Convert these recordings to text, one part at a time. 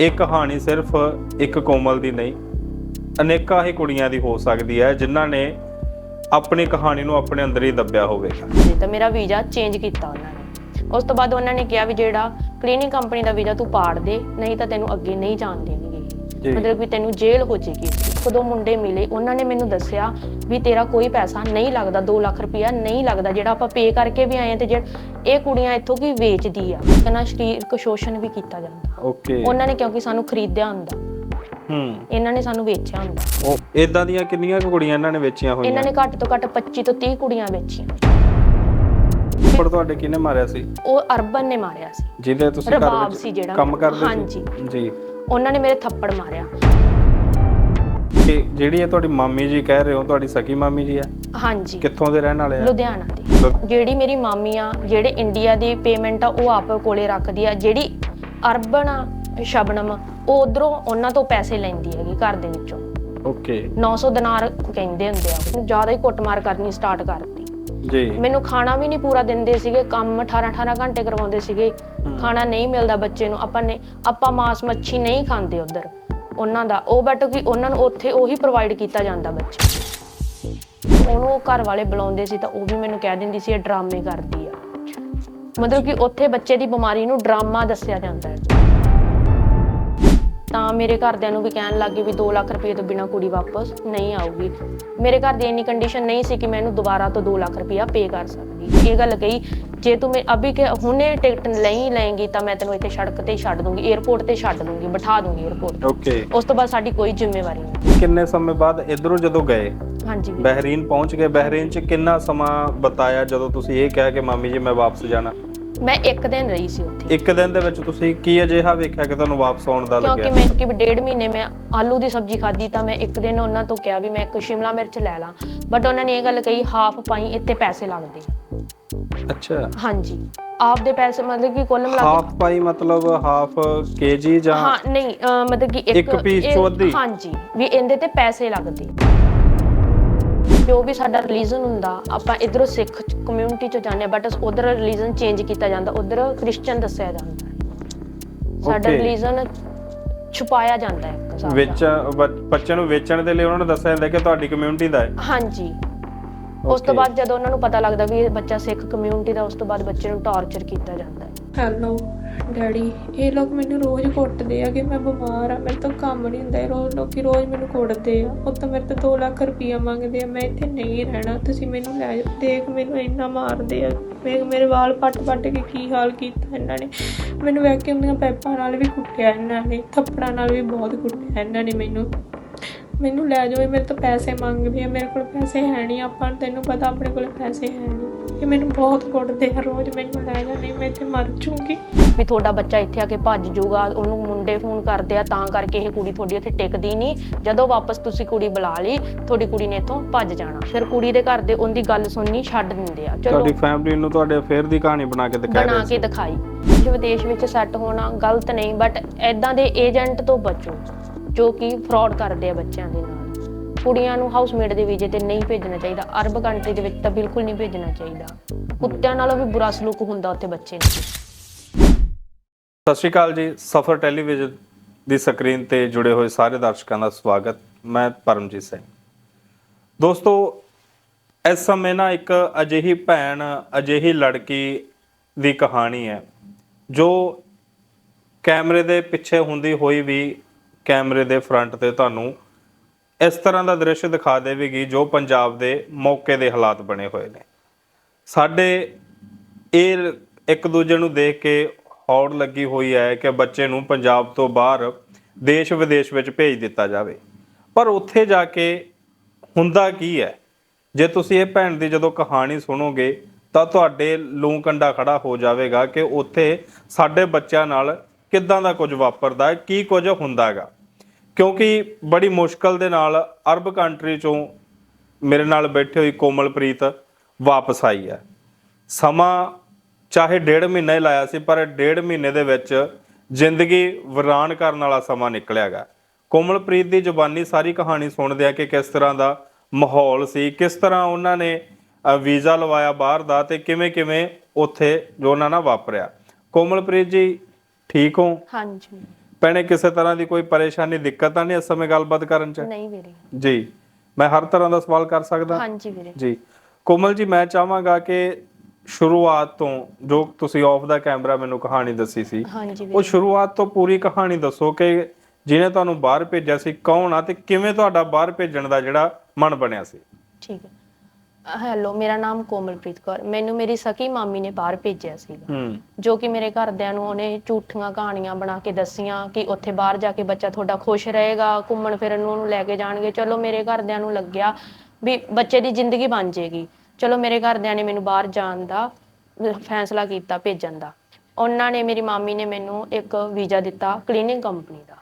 ਇਹ ਕਹਾਣੀ ਸਿਰਫ ਇੱਕ ਕੋਮਲ ਦੀ ਨਹੀਂ ਅਨੇਕਾਂ ਹੀ ਕੁੜੀਆਂ ਦੀ ਹੋ ਸਕਦੀ ਹੈ ਜਿਨ੍ਹਾਂ ਨੇ ਆਪਣੀ ਕਹਾਣੀ ਨੂੰ ਆਪਣੇ ਅੰਦਰ ਹੀ ਦੱਬਿਆ ਹੋਵੇਗਾ ਤਾਂ ਮੇਰਾ ਵੀਜ਼ਾ ਚੇਂਜ ਕੀਤਾ ਉਹਨਾਂ ਨੇ। ਉਸ ਤੋਂ ਬਾਅਦ ਉਹਨਾਂ ਨੇ ਕਿਹਾ ਵੀ ਜਿਹੜਾ ਕਲੀਨਿੰਗ ਕੰਪਨੀ ਦਾ ਵੀਜ਼ਾ ਤੂੰ ਪਾੜ ਦੇ ਨਹੀਂ ਤਾਂ ਤੈਨੂੰ ਅੱਗੇ ਨਹੀਂ ਜਾਣ ਜੀ। ਦੇਣਗੇ ਮਤਲਬ ਵੀ ਤੈਨੂੰ ਜੇਲ੍ਹ ਹੋ ਜੇਗੀ ਕਦੋਂ ਮੁੰਡੇ ਮਿਲੇ ਉਹਨਾਂ ਨੇ ਮੈਨੂੰ ਦੱਸਿਆ ਵੀ ਤੇਰਾ ਕੋਈ ਪੈਸਾ ਨਹੀਂ ਲੱਗਦਾ 2 ਲੱਖ ਰੁਪਇਆ ਨਹੀਂ ਲੱਗਦਾ ਜਿਹੜਾ ਆਪਾਂ ਪੇ ਕਰਕੇ ਵੀ ਆਏ ਆ ਤੇ ਜਿਹੜਾ ਇਹ ਕੁੜੀਆਂ ਇੱਥੋਂ ਕੀ ਵੇਚਦੀ ਆ ਕਹਿੰਦਾ ਸਰੀਰਕ ਸ਼ੋਸ਼ਣ ਵੀ ਕੀਤਾ ਜਾਂਦਾ। ਓਕੇ ਉਹਨਾਂ ਨੇ ਕਿਉਂਕਿ ਸਾਨੂੰ ਖਰੀਦਿਆ ਹੁੰਦਾ। ਹੂੰ। ਇਹਨਾਂ ਨੇ ਸਾਨੂੰ ਵੇਚਿਆ ਹੁੰਦਾ। ਉਹ ਇਦਾਂ ਦੀਆਂ ਕਿੰਨੀਆਂ ਕੁ ਕੁੜੀਆਂ ਇਹਨਾਂ ਨੇ ਵੇਚੀਆਂ ਹੋਈਆਂ? ਇਹਨਾਂ ਨੇ ਘੱਟ ਤੋਂ ਘੱਟ 25 ਤੋਂ 30 ਕੁੜੀਆਂ ਵੇਚੀਆਂ। ਪਰ ਤੁਹਾਡੇ ਕਿਹਨੇ ਮਾਰਿਆ ਸੀ? ਉਹ ਅਰਬਨ ਨੇ ਮਾਰਿਆ ਸੀ। ਜਿਹਦੇ ਤੁਸੀਂ ਘਰ ਵਿੱਚ ਕੰਮ ਕਰਦੇ ਹਾਂਜੀ। ਜੀ। ਉਹਨਾਂ ਨੇ ਮੇਰੇ ਥੱਪੜ ਮਾਰਿਆ। ਤੇ ਜਿਹੜੀ ਇਹ ਤੁਹਾਡੀ ਮਾਮੀ ਜੀ ਕਹਿ ਰਹੇ ਹੋ ਤੁਹਾਡੀ ਸਕੀ ਮਾਮੀ ਜੀ ਆ? ਹਾਂਜੀ। ਕਿੱਥੋਂ ਦੇ ਰਹਿਣ ਵਾਲੇ ਆ? ਲੁਧਿਆਣਾ ਦੀ। ਜਿਹੜੀ ਮੇਰੀ ਮਾਮੀ ਆ ਜਿਹੜੇ ਇੰਡੀਆ ਦੀ ਪੇਮੈਂਟ ਆ ਉਹ ਆਪ ਕੋਲੇ ਰੱਖਦੀ ਆ। ਜਿਹੜੀ ਅਰਬਨ ਆ ਸ਼ਬਨਮ ਉਹ ਉਧਰੋਂ ਉਹਨਾਂ ਤੋਂ ਪੈਸੇ ਲੈਂਦੀ ਹੈਗੀ ਘਰ ਦੇ ਵਿੱਚੋਂ। ਓਕੇ। 900 ਦਿਨਾਰ ਕਹਿੰਦੇ ਹੁੰਦੇ ਆ। ਜ਼ਿਆਦਾ ਹੀ ਕੁੱਟਮਾਰ ਕਰਨੀ ਸਟਾਰਟ ਕਰਤੀ। ਜੀ। ਮੈਨੂੰ ਖਾਣਾ ਵੀ ਨਹੀਂ ਪੂਰਾ ਦਿੰਦੇ ਸੀਗੇ ਕੰਮ 18 18 ਘੰਟੇ ਕਰਵਾਉਂਦੇ ਸੀਗੇ। ਖਾਣਾ ਨਹੀਂ ਮਿਲਦਾ ਬੱਚੇ ਨੂੰ। ਆਪਾਂ ਨੇ ਆਪਾਂ ਮਾਸ ਮੱਛੀ ਨਹੀਂ ਖਾਂਦੇ ਉਧਰ। ਉਹਨਾਂ ਦਾ। ਉਹ ਬਟ ਕਿ ਉਹਨਾਂ ਨੂੰ ਉੱਥੇ ਉਹੀ ਪ੍ਰੋਵਾਈਡ ਕੀਤਾ ਜਾਂਦਾ ਬੱਚੇ। ਉਹਨੂੰ ਉਹ ਘਰ ਵਾਲੇ ਬੁਲਾਉਂਦੇ ਸੀ ਤਾਂ ਉਹ ਵੀ ਮੈਨੂੰ ਕਹਿ ਦਿੰਦੀ ਸੀ, ਇਹ ਡਰਾਮੇ ਕਰਦੀ ਆ। ਮਤਲਬ ਕਿ ਉੱਥੇ ਬੱਚੇ ਦੀ ਬਿਮਾਰੀ ਨੂੰ ਡਰਾਮਾ ਦੱਸਿਆ ਜਾਂਦਾ ਹੈ। ਤਾਂ ਮੇਰੇ ਘਰਦਿਆਂ ਨੂੰ ਵੀ ਕਹਿਣ ਲੱਗੇ ਵੀ 2 ਲੱਖ ਰੁਪਏ ਤੋਂ ਬਿਨਾ ਕੁੜੀ ਵਾਪਸ ਨਹੀਂ ਆਊਗੀ। ਮੇਰੇ ਘਰ ਦੀ ਇੰਨੀ ਕੰਡੀਸ਼ਨ ਨਹੀਂ ਸੀ ਕਿ ਮੈਂ ਇਹਨੂੰ ਦੁਬਾਰਾ ਤੋਂ 2 ਲੱਖ ਰੁਪਇਆ ਪੇ ਕਰ ਸਕਦੀ। ਇਹ ਗੱਲ ਕਹੀ ਜੇ ਤੂੰ ਮੈਂ ਅਭੀ ਕਿ ਹੁਣੇ ਟਿਕਟ ਨਹੀਂ ਲੈਂਗੀ ਤਾਂ ਮੈਂ ਤੈਨੂੰ ਇੱਥੇ ਸੜਕ ਤੇ ਛੱਡ ਦੂੰਗੀ 에어ਪੋਰਟ ਤੇ ਛੱਡ ਦੂੰਗੀ ਬਿਠਾ ਦੂੰਗੀ 에어ਪੋਰਟ ਓਕੇ ਉਸ ਤੋਂ ਬਾਅਦ ਸਾਡੀ ਕੋਈ ਜ਼ਿੰਮੇਵਾਰੀ ਨਹੀਂ। ਕਿੰਨੇ ਸਮੇਂ ਬਾਅਦ ਇਧਰੋਂ ਜਦੋਂ ਗਏ? ਹਾਂਜੀ। ਬਹਿਰੀਨ ਪਹੁੰਚ ਗਏ। ਬਹਿਰੀਨ ਚ ਕਿੰਨਾ ਸਮਾਂ ਬਤਾਇਆ ਜਦੋਂ ਤੁਸੀਂ ਇਹ ਕਿਹਾ ਕਿ ਮਾਮੀ ਜੀ ਮੈਂ ਵਾਪਸ ਜਾਣਾ? ਮੈਂ ਇੱਕ ਦਿਨ ਰਹੀ ਸੀ ਉੱਥੇ। ਇੱਕ ਦਿਨ ਦੇ ਵਿੱਚ ਤੁਸੀਂ ਕੀ ਅਜਿਹਾ ਵੇਖਿਆ ਕਿ ਤੁਹਾਨੂੰ ਵਾਪਸ ਆਉਣ ਦਾ ਕਿਉਂਕਿ ਲੱਗਿਆ ਮੈਂ ਕਿ ਡੇਢ ਮਹੀਨੇ ਮੈਂ ਆਲੂ ਦੀ ਸਬਜ਼ੀ ਖਾਧੀ ਤਾਂ ਮੈਂ ਇੱਕ ਦਿਨ ਉਹਨਾਂ ਤੋਂ ਕਿਹਾ ਵੀ ਮੈਂ ਇੱਕ ਸ਼ਿਮਲਾ ਮਿਰਚ ਲੈ ਲਾਂ। ਬਟ ਉਹਨਾਂ ਨੇ ਇਹ ਗੱਲ ਕਹੀ ਹਾਫ ਪਾਈ ਇੱਥੇ ਪੈਸੇ ਲੱਗਦੇ। ਅੱਛਾ। ਹਾਂਜੀ। ਆਪ ਦੇ ਪੈਸੇ ਮਤਲਬ ਕਿ ਕੁੱਲ ਮਿਲਾ ਹਾਫ ਪਾਈ ਮਤਲਬ ਹਾਫ ਕੇਜੀ ਜਾਂ ਹਾਂ ਨਹੀਂ ਅਹ ਮਤਲਬ ਕਿ ਇੱਕ ਇੱਕ piece ਚੋਂ ਅੱਧੀ? ਹਾਂਜੀ ਵੀ ਇਹਦੇ ਤੇ ਪੈਸੇ ਲੱਗਦੇ। ਜੋ ਵੀ ਸਾਡਾ ਰਿਲੀਜਨ ਹੁੰਦਾ ਆਪਾਂ ਇਧਰੋਂ ਸਿੱਖ ਕਮਿਊਨਿਟੀ ਚ ਜਾਂਦੇ ਬਟ ਉਧਰ ਰਿਲੀਜਨ ਚੇਂਜ ਕੀਤਾ ਜਾਂਦਾ ਉਧਰ ਕ੍ਰਿਸਚੀਅਨ ਦੱਸਿਆ ਜਾਂਦਾ। ਸਾਡਾ. ਰਿਲੀਜਨ ਛੁਪਾਇਆ ਜਾਂਦਾ ਹੈ ਵਿੱਚ ਦਾ। ਬ- ਬੱਚੇ ਨੂੰ ਵੇਚਣ ਦੇ ਲਈ ਉਹਨਾਂ ਨੂੰ ਦੱਸਿਆ ਜਾਂਦਾ ਕਿ ਤੁਹਾਡੀ ਕਮਿਊਨਿਟੀ ਦਾ ਹੈ ਹਾਂਜੀ ਉਸ ਤੋਂ. ਬਾਅਦ ਜਦੋਂ ਉਹਨਾਂ ਨੂੰ ਪਤਾ ਲੱਗਦਾ ਵੀ ਇਹ ਬੱਚਾ ਸਿੱਖ ਕਮਿਊਨਿਟੀ ਦਾ ਉਸ ਤੋਂ ਬਾਅਦ ਬੱਚੇ ਨੂੰ ਟਾਰਚਰ ਕੀਤਾ ਜਾਂਦਾ ਹੈ ਹੈਲੋ ਡੈਡੀ ਇਹ ਲੋਕ ਮੈਨੂੰ ਰੋਜ਼ ਕੁੱਟਦੇ ਆ ਕਿ ਮੈਂ ਬਿਮਾਰ ਆ, ਮੇਰੇ ਤੋਂ ਕੰਮ ਨਹੀਂ ਹੁੰਦਾ। ਇਹ ਰੋਜ਼ ਲੋਕੀ ਰੋਜ਼ ਮੈਨੂੰ ਕੁੱਟਦੇ ਆ। ਉਹ ਤਾਂ ਮੇਰੇ ਤੋਂ 2 ਲੱਖ ਰੁਪਈਆ ਮੰਗਦੇ ਆ। ਮੈਂ ਇੱਥੇ ਨਹੀਂ ਰਹਿਣਾ। ਤੁਸੀਂ ਮੈਨੂੰ ਲੈ ਜਾਓ। ਦੇਖ, ਮੈਨੂੰ ਇੰਨਾ ਮਾਰਦੇ ਆ। ਵੇਖ ਮੇਰੇ ਵਾਲ ਪੱਟ ਪੱਟ ਕੇ ਕੀ ਹਾਲ ਕੀਤਾ ਇਹਨਾਂ ਨੇ। ਮੈਨੂੰ ਵੈਕਿਊਮ ਦੀਆਂ ਪਾਈਪਾਂ ਨਾਲ ਵੀ ਕੁੱਟਿਆ ਇਹਨਾਂ ਨੇ। ਥੱਪੜਾਂ ਨਾਲ ਵੀ ਬਹੁਤ ਕੁੱਟਿਆ ਇਹਨਾਂ ਨੇ ਮੈਨੂੰ। ਮੈਨੂੰ ਲੈ ਜਾਓ। ਇਹ ਮੇਰੇ ਤੋਂ ਪੈਸੇ ਮੰਗਦੇ ਆ। ਮੇਰੇ ਕੋਲ ਪੈਸੇ ਹੈ ਨਹੀਂ ਆਪਾਂ ਤੈਨੂੰ ਪਤਾ, ਆਪਣੇ ਕੋਲ ਪੈਸੇ ਹੈ ਇਹ ਮੈਨੂੰ ਬਹੁਤ ਕੁੱਟਦੇ ਆ ਰੋਜ਼ ਮੈਨੂੰ ਲੈ ਜਾ ਨਹੀਂ ਮੈਂ ਇੱਥੇ ਮਰ ਜੂੰਗੀ। ਵੀ ਤੁਹਾਡਾ ਬੱਚਾ ਇੱਥੇ ਆ ਕੇ ਭੱਜ ਜਾਊਗਾ ਉਹਨੂੰ ਮੁੰਡੇ ਫੋਨ ਕਰਦੇ ਆ ਤਾਂ ਕਰਕੇ ਇਹ ਕੁੜੀ ਤੁਹਾਡੀ ਇੱਥੇ ਟਿਕਦੀ ਨਹੀਂ। ਜਦੋਂ ਵਾਪਸ ਤੁਸੀਂ ਕੁੜੀ ਬੁਲਾ ਲਈ ਤੁਹਾਡੀ ਕੁੜੀ ਨੇ ਇੱਥੋਂ ਭੱਜ ਜਾਣਾ। ਫਿਰ ਕੁੜੀ ਦੇ ਘਰ ਦੇ ਉਹਦੀ ਗੱਲ ਸੁਣਨੀ ਛੱਡ ਦਿੰਦੇ ਆ। ਚਲੋ ਤੁਹਾਡੀ ਫੈਮਿਲੀ ਨੂੰ ਤੁਹਾਡੇ ਅਫੇਅਰ ਦੀ ਕਹਾਣੀ ਬਣਾ ਕੇ ਦਿਖਾ ਬਣਾ ਕੇ ਦਿਖਾਈ। ਜੇ ਵਿਦੇਸ਼ ਵਿੱਚ ਸੈੱਟ ਹੋਣਾ ਗਲਤ ਨਹੀਂ ਬਟ ਐਦਾਂ ਦੇ ਏਜੰਟ ਤੋਂ ਬਚੋ ਜੋ ਕਿ ਫਰਾਡ ਕਰਦੇ ਆ ਬੱਚਿਆਂ ਦੇ ਨਾਲ। ਕੁੜੀਆਂ ਨੂੰ ਹਾਊਸਮੇਟ ਦੇ ਵੀਜ਼ੇ ਤੇ ਨਹੀਂ ਭੇਜਣਾ ਚਾਹੀਦਾ। ਅਰਬ ਕੰਟਰੀ ਦੇ ਵਿੱਚ ਤਾਂ ਬਿਲਕੁਲ ਨਹੀਂ ਭੇਜਣਾ ਚਾਹੀਦਾ। ਕੁੱਤਿਆਂ ਨਾਲੋਂ ਵੀ ਬੁਰਾ ਸਲੂਕ ਹੁੰਦਾ ਉੱਥੇ ਬੱਚੇ ਨੂੰ। ਸਤਿ ਸ਼੍ਰੀ ਅਕਾਲ ਜੀ, ਸਫਰ ਟੈਲੀਵਿਜ਼ਨ ਦੀ ਸਕਰੀਨ ਤੇ ਜੁੜੇ ਹੋਏ ਸਾਰੇ ਦਰਸ਼ਕਾਂ ਦਾ ਸਵਾਗਤ। ਮੈਂ ਪਰਮਜੀਤ ਸਿੰਘ। ਦੋਸਤੋ, ਇਸ ਸਮੇਂ ਨਾ ਇੱਕ ਅਜਿਹੀ ਭੈਣ, ਅਜਿਹੀ ਲੜਕੀ ਦੀ ਕਹਾਣੀ ਹੈ, ਜੋ ਕੈਮਰੇ ਦੇ ਪਿੱਛੇ ਹੁੰਦੀ ਹੋਈ ਵੀ ਕੈਮਰੇ ਦੇ ਫਰੰਟ ਤੇ ਤੁਹਾਨੂੰ ਇਸ ਤਰ੍ਹਾਂ ਦਾ ਦ੍ਰਿਸ਼ ਦਿਖਾ ਦੇਵੇਗੀ ਜੋ ਪੰਜਾਬ ਦੇ ਮੌਕੇ ਦੇ ਹਾਲਾਤ ਬਣੇ ਹੋਏ ਨੇ। ਸਾਡੇ ਇਹ ਇੱਕ ਦੂਜੇ ਨੂੰ ਦੇਖ ਕੇ ਹੌੜ ਲੱਗੀ ਹੋਈ ਹੈ ਕਿ ਬੱਚੇ ਨੂੰ ਪੰਜਾਬ ਤੋਂ ਬਾਹਰ ਦੇਸ਼ ਵਿਦੇਸ਼ ਵਿੱਚ ਭੇਜ ਦਿੱਤਾ ਜਾਵੇ। ਪਰ ਉੱਥੇ ਜਾ ਕੇ ਹੁੰਦਾ ਕੀ ਹੈ? ਜੇ ਤੁਸੀਂ ਇਹ ਭੈਣ ਦੀ ਜਦੋਂ ਕਹਾਣੀ ਸੁਣੋਗੇ ਤਾਂ ਤੁਹਾਡੇ ਲੂੰ ਕੰਡਾ ਖੜਾ ਹੋ ਜਾਵੇਗਾ ਕਿ ਉੱਥੇ ਸਾਡੇ ਬੱਚਿਆਂ ਨਾਲ ਕਿੱਦਾਂ ਦਾ ਕੁਝ ਵਾਪਰਦਾ ਹੈ, ਕੀ ਕੁਝ ਹੁੰਦਾ ਹੈਗਾ ਕਿਉਂਕਿ ਬੜੀ ਮੁਸ਼ਕਲ ਦੇ ਨਾਲ ਅਰਬ ਕੰਟਰੀ ਚੋਂ ਮੇਰੇ ਨਾਲ ਬੈਠੇ ਹੋਈ ਕੋਮਲਪ੍ਰੀਤ ਵਾਪਸ ਆਈ ਹੈ। ਸਮਾਂ ਚਾਹੇ ਡੇਢ ਮਹੀਨਾ ਹੀ ਲਾਇਆ ਸੀ, ਪਰ ਡੇਢ ਮਹੀਨੇ ਦੇ ਵਿੱਚ ਜ਼ਿੰਦਗੀ ਵੀਰਾਨ ਕਰਨ ਵਾਲਾ ਸਮਾਂ ਨਿਕਲਿਆਗਾ ਕੋਮਲਪ੍ਰੀਤ ਦੀ ਜ਼ੁਬਾਨੀ ਸਾਰੀ ਕਹਾਣੀ ਸੁਣਦੇ ਆ ਕਿ ਕਿਸ ਤਰ੍ਹਾਂ ਦਾ ਮਾਹੌਲ ਸੀ, ਕਿਸ ਤਰ੍ਹਾਂ ਉਹਨਾਂ ਨੇ ਵੀਜ਼ਾ ਲਵਾਇਆ ਬਾਹਰ ਦਾ ਤੇ ਕਿਵੇਂ ਕਿਵੇਂ ਉੱਥੇ ਜੋ ਉਹਨਾਂ ਨਾਲ ਵਾਪਰਿਆ। ਕੋਮਲਪ੍ਰੀਤ ਜੀ, ਠੀਕ ਹੋ? ਹਾਂਜੀ। ਭੈਣੇ ਕਿਸੇ ਤਰ੍ਹਾਂ ਦੀ ਕੋਈ ਪਰੇਸ਼ਾਨੀ ਦਿੱਕਤ ਤਾਂ ਨਹੀਂ ਇਸ ਸਮੇਂ ਗੱਲਬਾਤ ਕਰਨ 'ਚ? ਨਹੀਂ ਵੀਰੇ। ਜੀ। ਮੈਂ ਹਰ ਤਰ੍ਹਾਂ ਦਾ ਸਵਾਲ ਕਰ ਸਕਦਾ? ਹਾਂਜੀ ਵੀਰੇ। ਜੀ। ਕੋਮਲ ਜੀ ਮੈਂ ਚਾਹਾਂਗਾ ਕਿ ਸ਼ੁਰੂਆਤ ਤੋਂ ਜੋ ਤੁਸੀਂ ਆਫ ਦਾ ਕੈਮਰਾ ਮੈਨੂੰ ਕਹਾਣੀ ਦੱਸੀ ਸੀ ਹਾਂਜੀ ਉਹ ਵੀਰੇ। ਸ਼ੁਰੂਆਤ ਤੋਂ ਪੂਰੀ ਕਹਾਣੀ ਦੱਸੋ ਕਿ ਜਿਹਨੇ ਤੁਹਾਨੂੰ ਬਾਹਰ ਭੇਜਿਆ ਸੀ ਕੌਣ ਆ ਤੇ ਕਿਵੇਂ ਤੁਹਾਡਾ ਬਾਹਰ ਭੇਜਣ ਦਾ ਜਿਹੜਾ ਮਨ ਬਣਿਆ ਸੀ? ਠੀਕ ਹੈ। ਹੈਲੋ ਮੇਰਾ ਨਾਮ ਕੋਮਲਪ੍ਰੀਤ ਕੌਰ। ਮੈਨੂੰ ਮੇਰੀ ਸਕੀ ਮਾਮੀ ਨੇ ਬਾਹਰ ਭੇਜਿਆ ਸੀਗਾ। ਹੂੰ। ਜੋ ਕਿ ਮੇਰੇ ਘਰਦਿਆਂ ਨੂੰ ਉਹਨੇ ਝੂਠੀਆਂ ਕਹਾਣੀਆਂ ਬਣਾ ਕੇ ਦੱਸੀਆਂ ਕਿ ਉੱਥੇ ਬਾਹਰ ਜਾ ਕੇ ਬੱਚਾ ਤੁਹਾਡਾ ਖੁਸ਼ ਰਹੇਗਾ ਘੁੰਮਣ ਫਿਰਨ ਨੂੰ ਉਹਨੂੰ ਲੈ ਕੇ ਜਾਣਗੇ। ਚਲੋ ਮੇਰੇ ਘਰਦਿਆਂ ਨੂੰ ਲੱਗਿਆ ਵੀ ਬੱਚੇ ਦੀ ਜ਼ਿੰਦਗੀ ਬਣ ਜਾਏਗੀ ਚਲੋ ਮੇਰੇ ਘਰਦਿਆਂ ਨੇ ਮੈਨੂੰ ਬਾਹਰ ਜਾਣ ਦਾ ਫੈਸਲਾ ਕੀਤਾ ਭੇਜਣ ਦਾ। ਉਹਨਾਂ ਨੇ ਮੇਰੀ ਮਾਮੀ ਨੇ ਮੈਨੂੰ ਇੱਕ ਵੀਜ਼ਾ ਦਿੱਤਾ ਕਲੀਨਿੰਗ ਕੰਪਨੀ ਦਾ।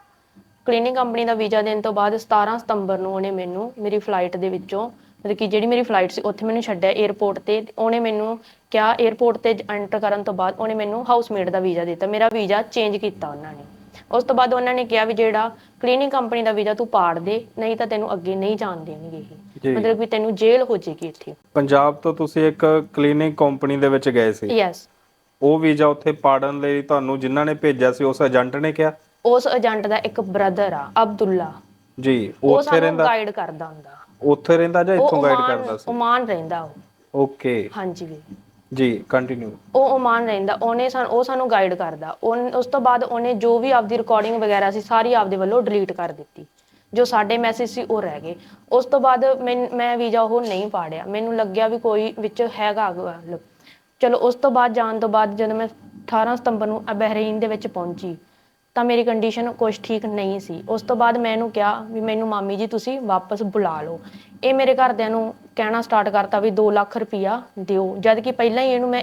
ਕਲੀਨਿੰਗ ਕੰਪਨੀ ਦਾ ਵੀਜ਼ਾ ਦੇਣ ਤੋਂ ਬਾਅਦ 17 ਸਤੰਬਰ ਨੂੰ ਉਹਨੇ ਮੈਨੂੰ ਮੇਰੀ ਫਲਾਈਟ ਦੇ ਵਿੱਚੋਂ ਮਤਲਬ ਕਿ ਜਿਹੜੀ ਮੇਰੀ ਫਲਾਈਟ ਸੀ ਉੱਥੇ ਮੈਨੂੰ ਛੱਡਿਆ 에ਅਰਪੋਰਟ ਤੇ ਉਹਨੇ ਮੈਨੂੰ ਕਿਹਾ 에ਅਰਪੋਰਟ ਤੇ ਐਂਟਰ ਕਰਨ ਤੋਂ ਬਾਅਦ ਉਹਨੇ ਮੈਨੂੰ ਹਾਊਸਮੇਟ ਦਾ ਵੀਜ਼ਾ ਦਿੱਤਾ। ਮੇਰਾ ਵੀਜ਼ਾ ਚੇਂਜ ਕੀਤਾ ਉਹਨਾਂ ਨੇ। ਉਸ ਤੋਂ ਬਾਅਦ ਉਹਨਾਂ ਨੇ ਕਿਹਾ ਵੀ ਜਿਹੜਾ ਕਲੀਨਿੰਗ ਕੰਪਨੀ ਦਾ ਵੀਜ਼ਾ ਤੂੰ ਪਾੜ ਦੇ ਨਹੀਂ ਤਾਂ ਤੈਨੂੰ ਅੱਗੇ ਨਹੀਂ ਜਾਣ ਦੇਣਗੇ ਜੀ। ਇਹ ਮਤਲਬ ਵੀ ਤੈਨੂੰ ਜੇਲ੍ਹ ਹੋ ਜਾਏਗੀ ਇੱਥੇ। ਪੰਜਾਬ ਤੋਂ ਤੁਸੀਂ ਇੱਕ ਕਲੀਨਿਕ ਕੰਪਨੀ ਦੇ ਵਿੱਚ ਗਏ ਸੀ। ਯੈਸ ਉਹ ਵੀਜ਼ਾ ਉੱਥੇ ਪਾੜਨ ਲਈ ਤੁਹਾਨੂੰ ਜਿਨ੍ਹਾਂ ਨੇ ਭੇਜਿਆ ਸੀ ਉਸ ਏਜੰਟ ਨੇ ਕਿਹਾ? ਉਸ ਏਜੰਟ ਦਾ ਇੱਕ ਬ੍ਰਦਰ ਆ ਅਬਦੁੱਲਾ। ਜੀ ਉਹ ਉੱਥੇ ਸਾਨੂੰ ਰਹਿੰਦਾ ਗਾਈਡ ਕਰਦਾ ਹੁੰਦਾ। ਉੱਥੇ ਰਹਿੰਦਾ ਜਾਂ ਉਹ ਇੱਥੋਂ ਗਾਈਡ ਓਮਾਨ ਕਰਦਾ ਸੀ? ਓਮਾਨ ਰਹਿੰਦਾ ਉਹ। ਓਕੇ ਹਾਂਜੀ ਵੀ ਜੀ ਕੰਟੀਨਿਊ ਉਹ ਓਮਾਨ ਰਹਿੰਦਾ। ਉਹਨੇ ਸਾਨੂੰ ਉਹ ਸਾਨੂੰ ਗਾਈਡ ਕਰਦਾ। ਉਨ- ਉਸ ਤੋਂ ਬਾਅਦ ਉਹਨੇ ਜੋ ਵੀ ਆਪਦੀ ਰਿਕਾਰਡਿੰਗ ਵਗੈਰਾ ਸੀ ਸਾਰੀ ਆਪਦੇ ਵੱਲੋਂ ਡਿਲੀਟ ਕਰ ਦਿੱਤੀ। ਜੋ ਸਾਡੇ ਮੈਸੇਜ ਸੀ ਉਹ ਰਹਿ ਗਏ। ਉਸ ਤੋਂ ਬਾਅਦ ਮੈਨ- ਮੈਂ ਵੀਜ਼ਾ ਉਹ ਨਹੀਂ ਪਾੜਿਆ। ਮੈਨੂੰ ਲੱਗਿਆ ਵੀ ਕੋਈ ਵਿੱਚ ਹੈਗਾ ਗੱਲ ਚਲੋ ਉਸ ਤੋਂ ਬਾਅਦ ਜਾਣ ਤੋਂ ਬਾਅਦ ਜਦੋਂ ਮੈਂ 18 ਸਤੰਬਰ ਨੂੰ ਬਹਿਰੀਨ ਦੇ ਵਿੱਚ ਪਹੁੰਚੀ ਤਾਂ ਮੇਰੀ ਕੰਡੀਸ਼ਨ ਕੁਝ ਠੀਕ ਨਹੀਂ ਸੀ। ਉਸ ਤੋਂ ਬਾਅਦ ਮੈਂ ਇਹਨੂੰ ਕਿਹਾ ਵੀ ਮੈਨੂੰ ਮਾਮੀ ਜੀ ਤੁਸੀਂ ਵਾਪਸ ਬੁਲਾ ਲਓ। ਇਹ ਮੇਰੇ ਘਰਦਿਆਂ ਨੂੰ ਕਹਿਣਾ ਸਟਾਰਟ ਕਰਤਾ ਵੀ 2 ਲੱਖ ਰੁਪਇਆ ਦਿਓ। ਜਦ ਕਿ ਪਹਿਲਾਂ ਹੀ ਇਹਨੂੰ ਮੈਂ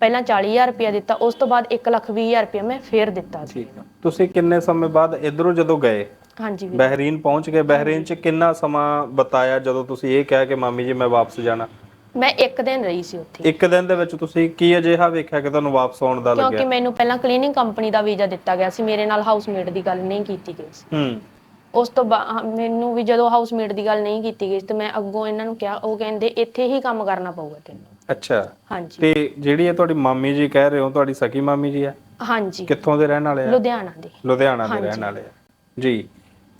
ਪਹਿਲਾਂ 40000 ਰੁਪਇਆ ਦਿੱਤਾ ਉਸ ਤੋਂ ਬਾਅਦ 1 ਲੱਖ 20000 ਰੁਪਇਆ ਮੈਂ ਫੇਰ ਦਿੱਤਾ ਸੀ। ਠੀਕ ਆ। ਤੁਸੀਂ ਕਿੰਨੇ ਸਮੇਂ ਬਾਅਦ ਇਧਰੋਂ ਜਦੋਂ ਗਏ? ਹਾਂਜੀ ਵੀਰੇ। ਬਹਿਰੀਨ ਪਹੁੰਚ ਗਏ। ਬਹਿਰੀਨ 'ਚ ਕਿੰਨਾ ਸਮਾਂ ਬਤਾਇਆ ਜਦੋਂ ਤੁਸੀਂ ਇਹ ਕਿਹਾ ਕਿ ਮਾਮੀ ਜੀ ਮੈਂ ਵਾਪਸ ਜਾਣਾ? ਮੈਂ ਇੱਕ ਦਿਨ ਰਹੀ ਸੀ ਉੱਥੇ। ਇੱਕ ਦਿਨ ਦੇ ਵਿੱਚ ਤੁਸੀਂ ਕੀ ਅਜਿਹਾ ਵੇਖਿਆ ਕਿ ਤੁਹਾਨੂੰ ਵਾਪਸ ਆਉਣ ਦਾ ਕਿਉਂਕਿ ਲੱਗਿਆ ਮੈਨੂੰ ਪਹਿਲਾਂ ਕਲੀਨਿੰਗ ਕੰਪਨੀ ਦਾ ਵੀਜ਼ਾ ਦਿੱਤਾ ਗਿਆ ਸੀ। ਮੇਰੇ ਨਾਲ ਹਾਊਸਮੇਟ ਦੀ ਗੱਲ ਨਹੀਂ ਕੀਤੀ ਗਈ ਸੀ। ਹੂੰ। ਉਸ ਤੋਂ ਬਾਅਦ ਮੈਨੂੰ ਵੀ ਜਦੋਂ ਹਾਊਸਮੇਟ ਦੀ ਗੱਲ ਨਹੀਂ ਕੀਤੀ ਗਈ ਤੇ ਮੈਂ ਅੱਗੋਂ ਇਹਨਾਂ ਨੂੰ ਕਿਹਾ ਉਹ ਕਹਿੰਦੇ ਇੱਥੇ ਹੀ ਕੰਮ ਕਰਨਾ ਪਊਗਾ ਤੈਨੂੰ। ਅੱਛਾ। ਹਾਂਜੀ। ਤੇ ਜਿਹੜੀ ਇਹ ਤੁਹਾਡੀ ਮਾਮੀ ਜੀ ਕਹਿ ਰਹੇ ਹੋ ਤੁਹਾਡੀ ਸਕੀ ਮਾਮੀ ਜੀ ਆ? ਹਾਂਜੀ। ਕਿੱਥੋਂ ਦੇ ਰਹਿਣ ਵਾਲੇ ਆ? ਲੁਧਿਆਣਾ ਦੇ। ਲੁਧਿਆਣਾ ਦੇ ਰਹਿਣ ਵਾਲੇ ਆ। ਜੀ।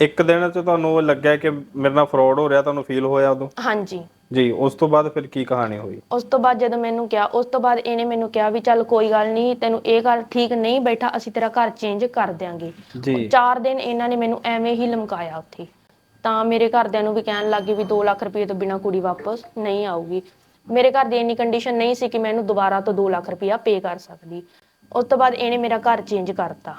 ਇੱਕ ਦਿਨ 'ਚ ਤੁਹਾਨੂੰ ਉਹ ਲੱਗਿਆ ਕਿ ਮੇਰੇ ਨਾਲ ਫਰਾਡ ਹੋ ਰਿਹਾ ਤੁਹਾਨੂੰ ਫੀਲ ਹੋਇਆ ਉਦੋਂ? ਹਾਂਜੀ। ਜੀ ਉਸ ਤੋਂ ਬਾਅਦ ਫਿਰ ਕੀ ਕਹਾਣੀ ਹੋਈ? ਉਸ ਤੋਂ ਬਾਅਦ ਜਦੋਂ ਮੈਨੂੰ ਕਿਹਾ ਉਸ ਤੋਂ ਬਾਅਦ ਇਹਨੇ ਮੈਨੂੰ ਕਿਹਾ ਵੀ ਚੱਲ ਕੋਈ ਗੱਲ ਨਹੀਂ ਤੈਨੂੰ ਇਹ ਗੱਲ ਠੀਕ ਨਹੀਂ ਬੈਠਾ ਅਸੀਂ ਤੇਰਾ ਘਰ ਚੇਂਜ ਕਰ ਦਿਆਂਗੇ। ਜੀ। ਚਾਰ ਦਿਨ ਇਹਨਾਂ ਨੇ ਮੈਨੂੰ ਐਵੇਂ ਹੀ ਲਮਕਾਇਆ ਉੱਥੇ। ਤਾਂ ਮੇਰੇ ਘਰਦਿਆਂ ਨੂੰ ਵੀ ਕਹਿਣ ਲੱਗੇ ਵੀ 2 ਲੱਖ ਰੁਪਏ ਤੋਂ ਬਿਨਾ ਕੁੜੀ ਵਾਪਸ ਨਹੀਂ ਆਊਗੀ। ਮੇਰੇ ਘਰ ਦੀ ਇੰਨੀ ਕੰਡੀਸ਼ਨ ਨਹੀਂ ਸੀ ਕਿ ਮੈਂ ਇਹਨੂੰ ਦੁਬਾਰਾ ਤੋਂ 2 ਲੱਖ ਰੁਪਇਆ ਪੇ ਕਰ ਸਕਦੀ। ਉਸ ਤੋਂ ਬਾਅਦ ਇਹਨੇ ਮੇਰਾ ਘਰ ਚੇਂਜ ਕਰਤਾ।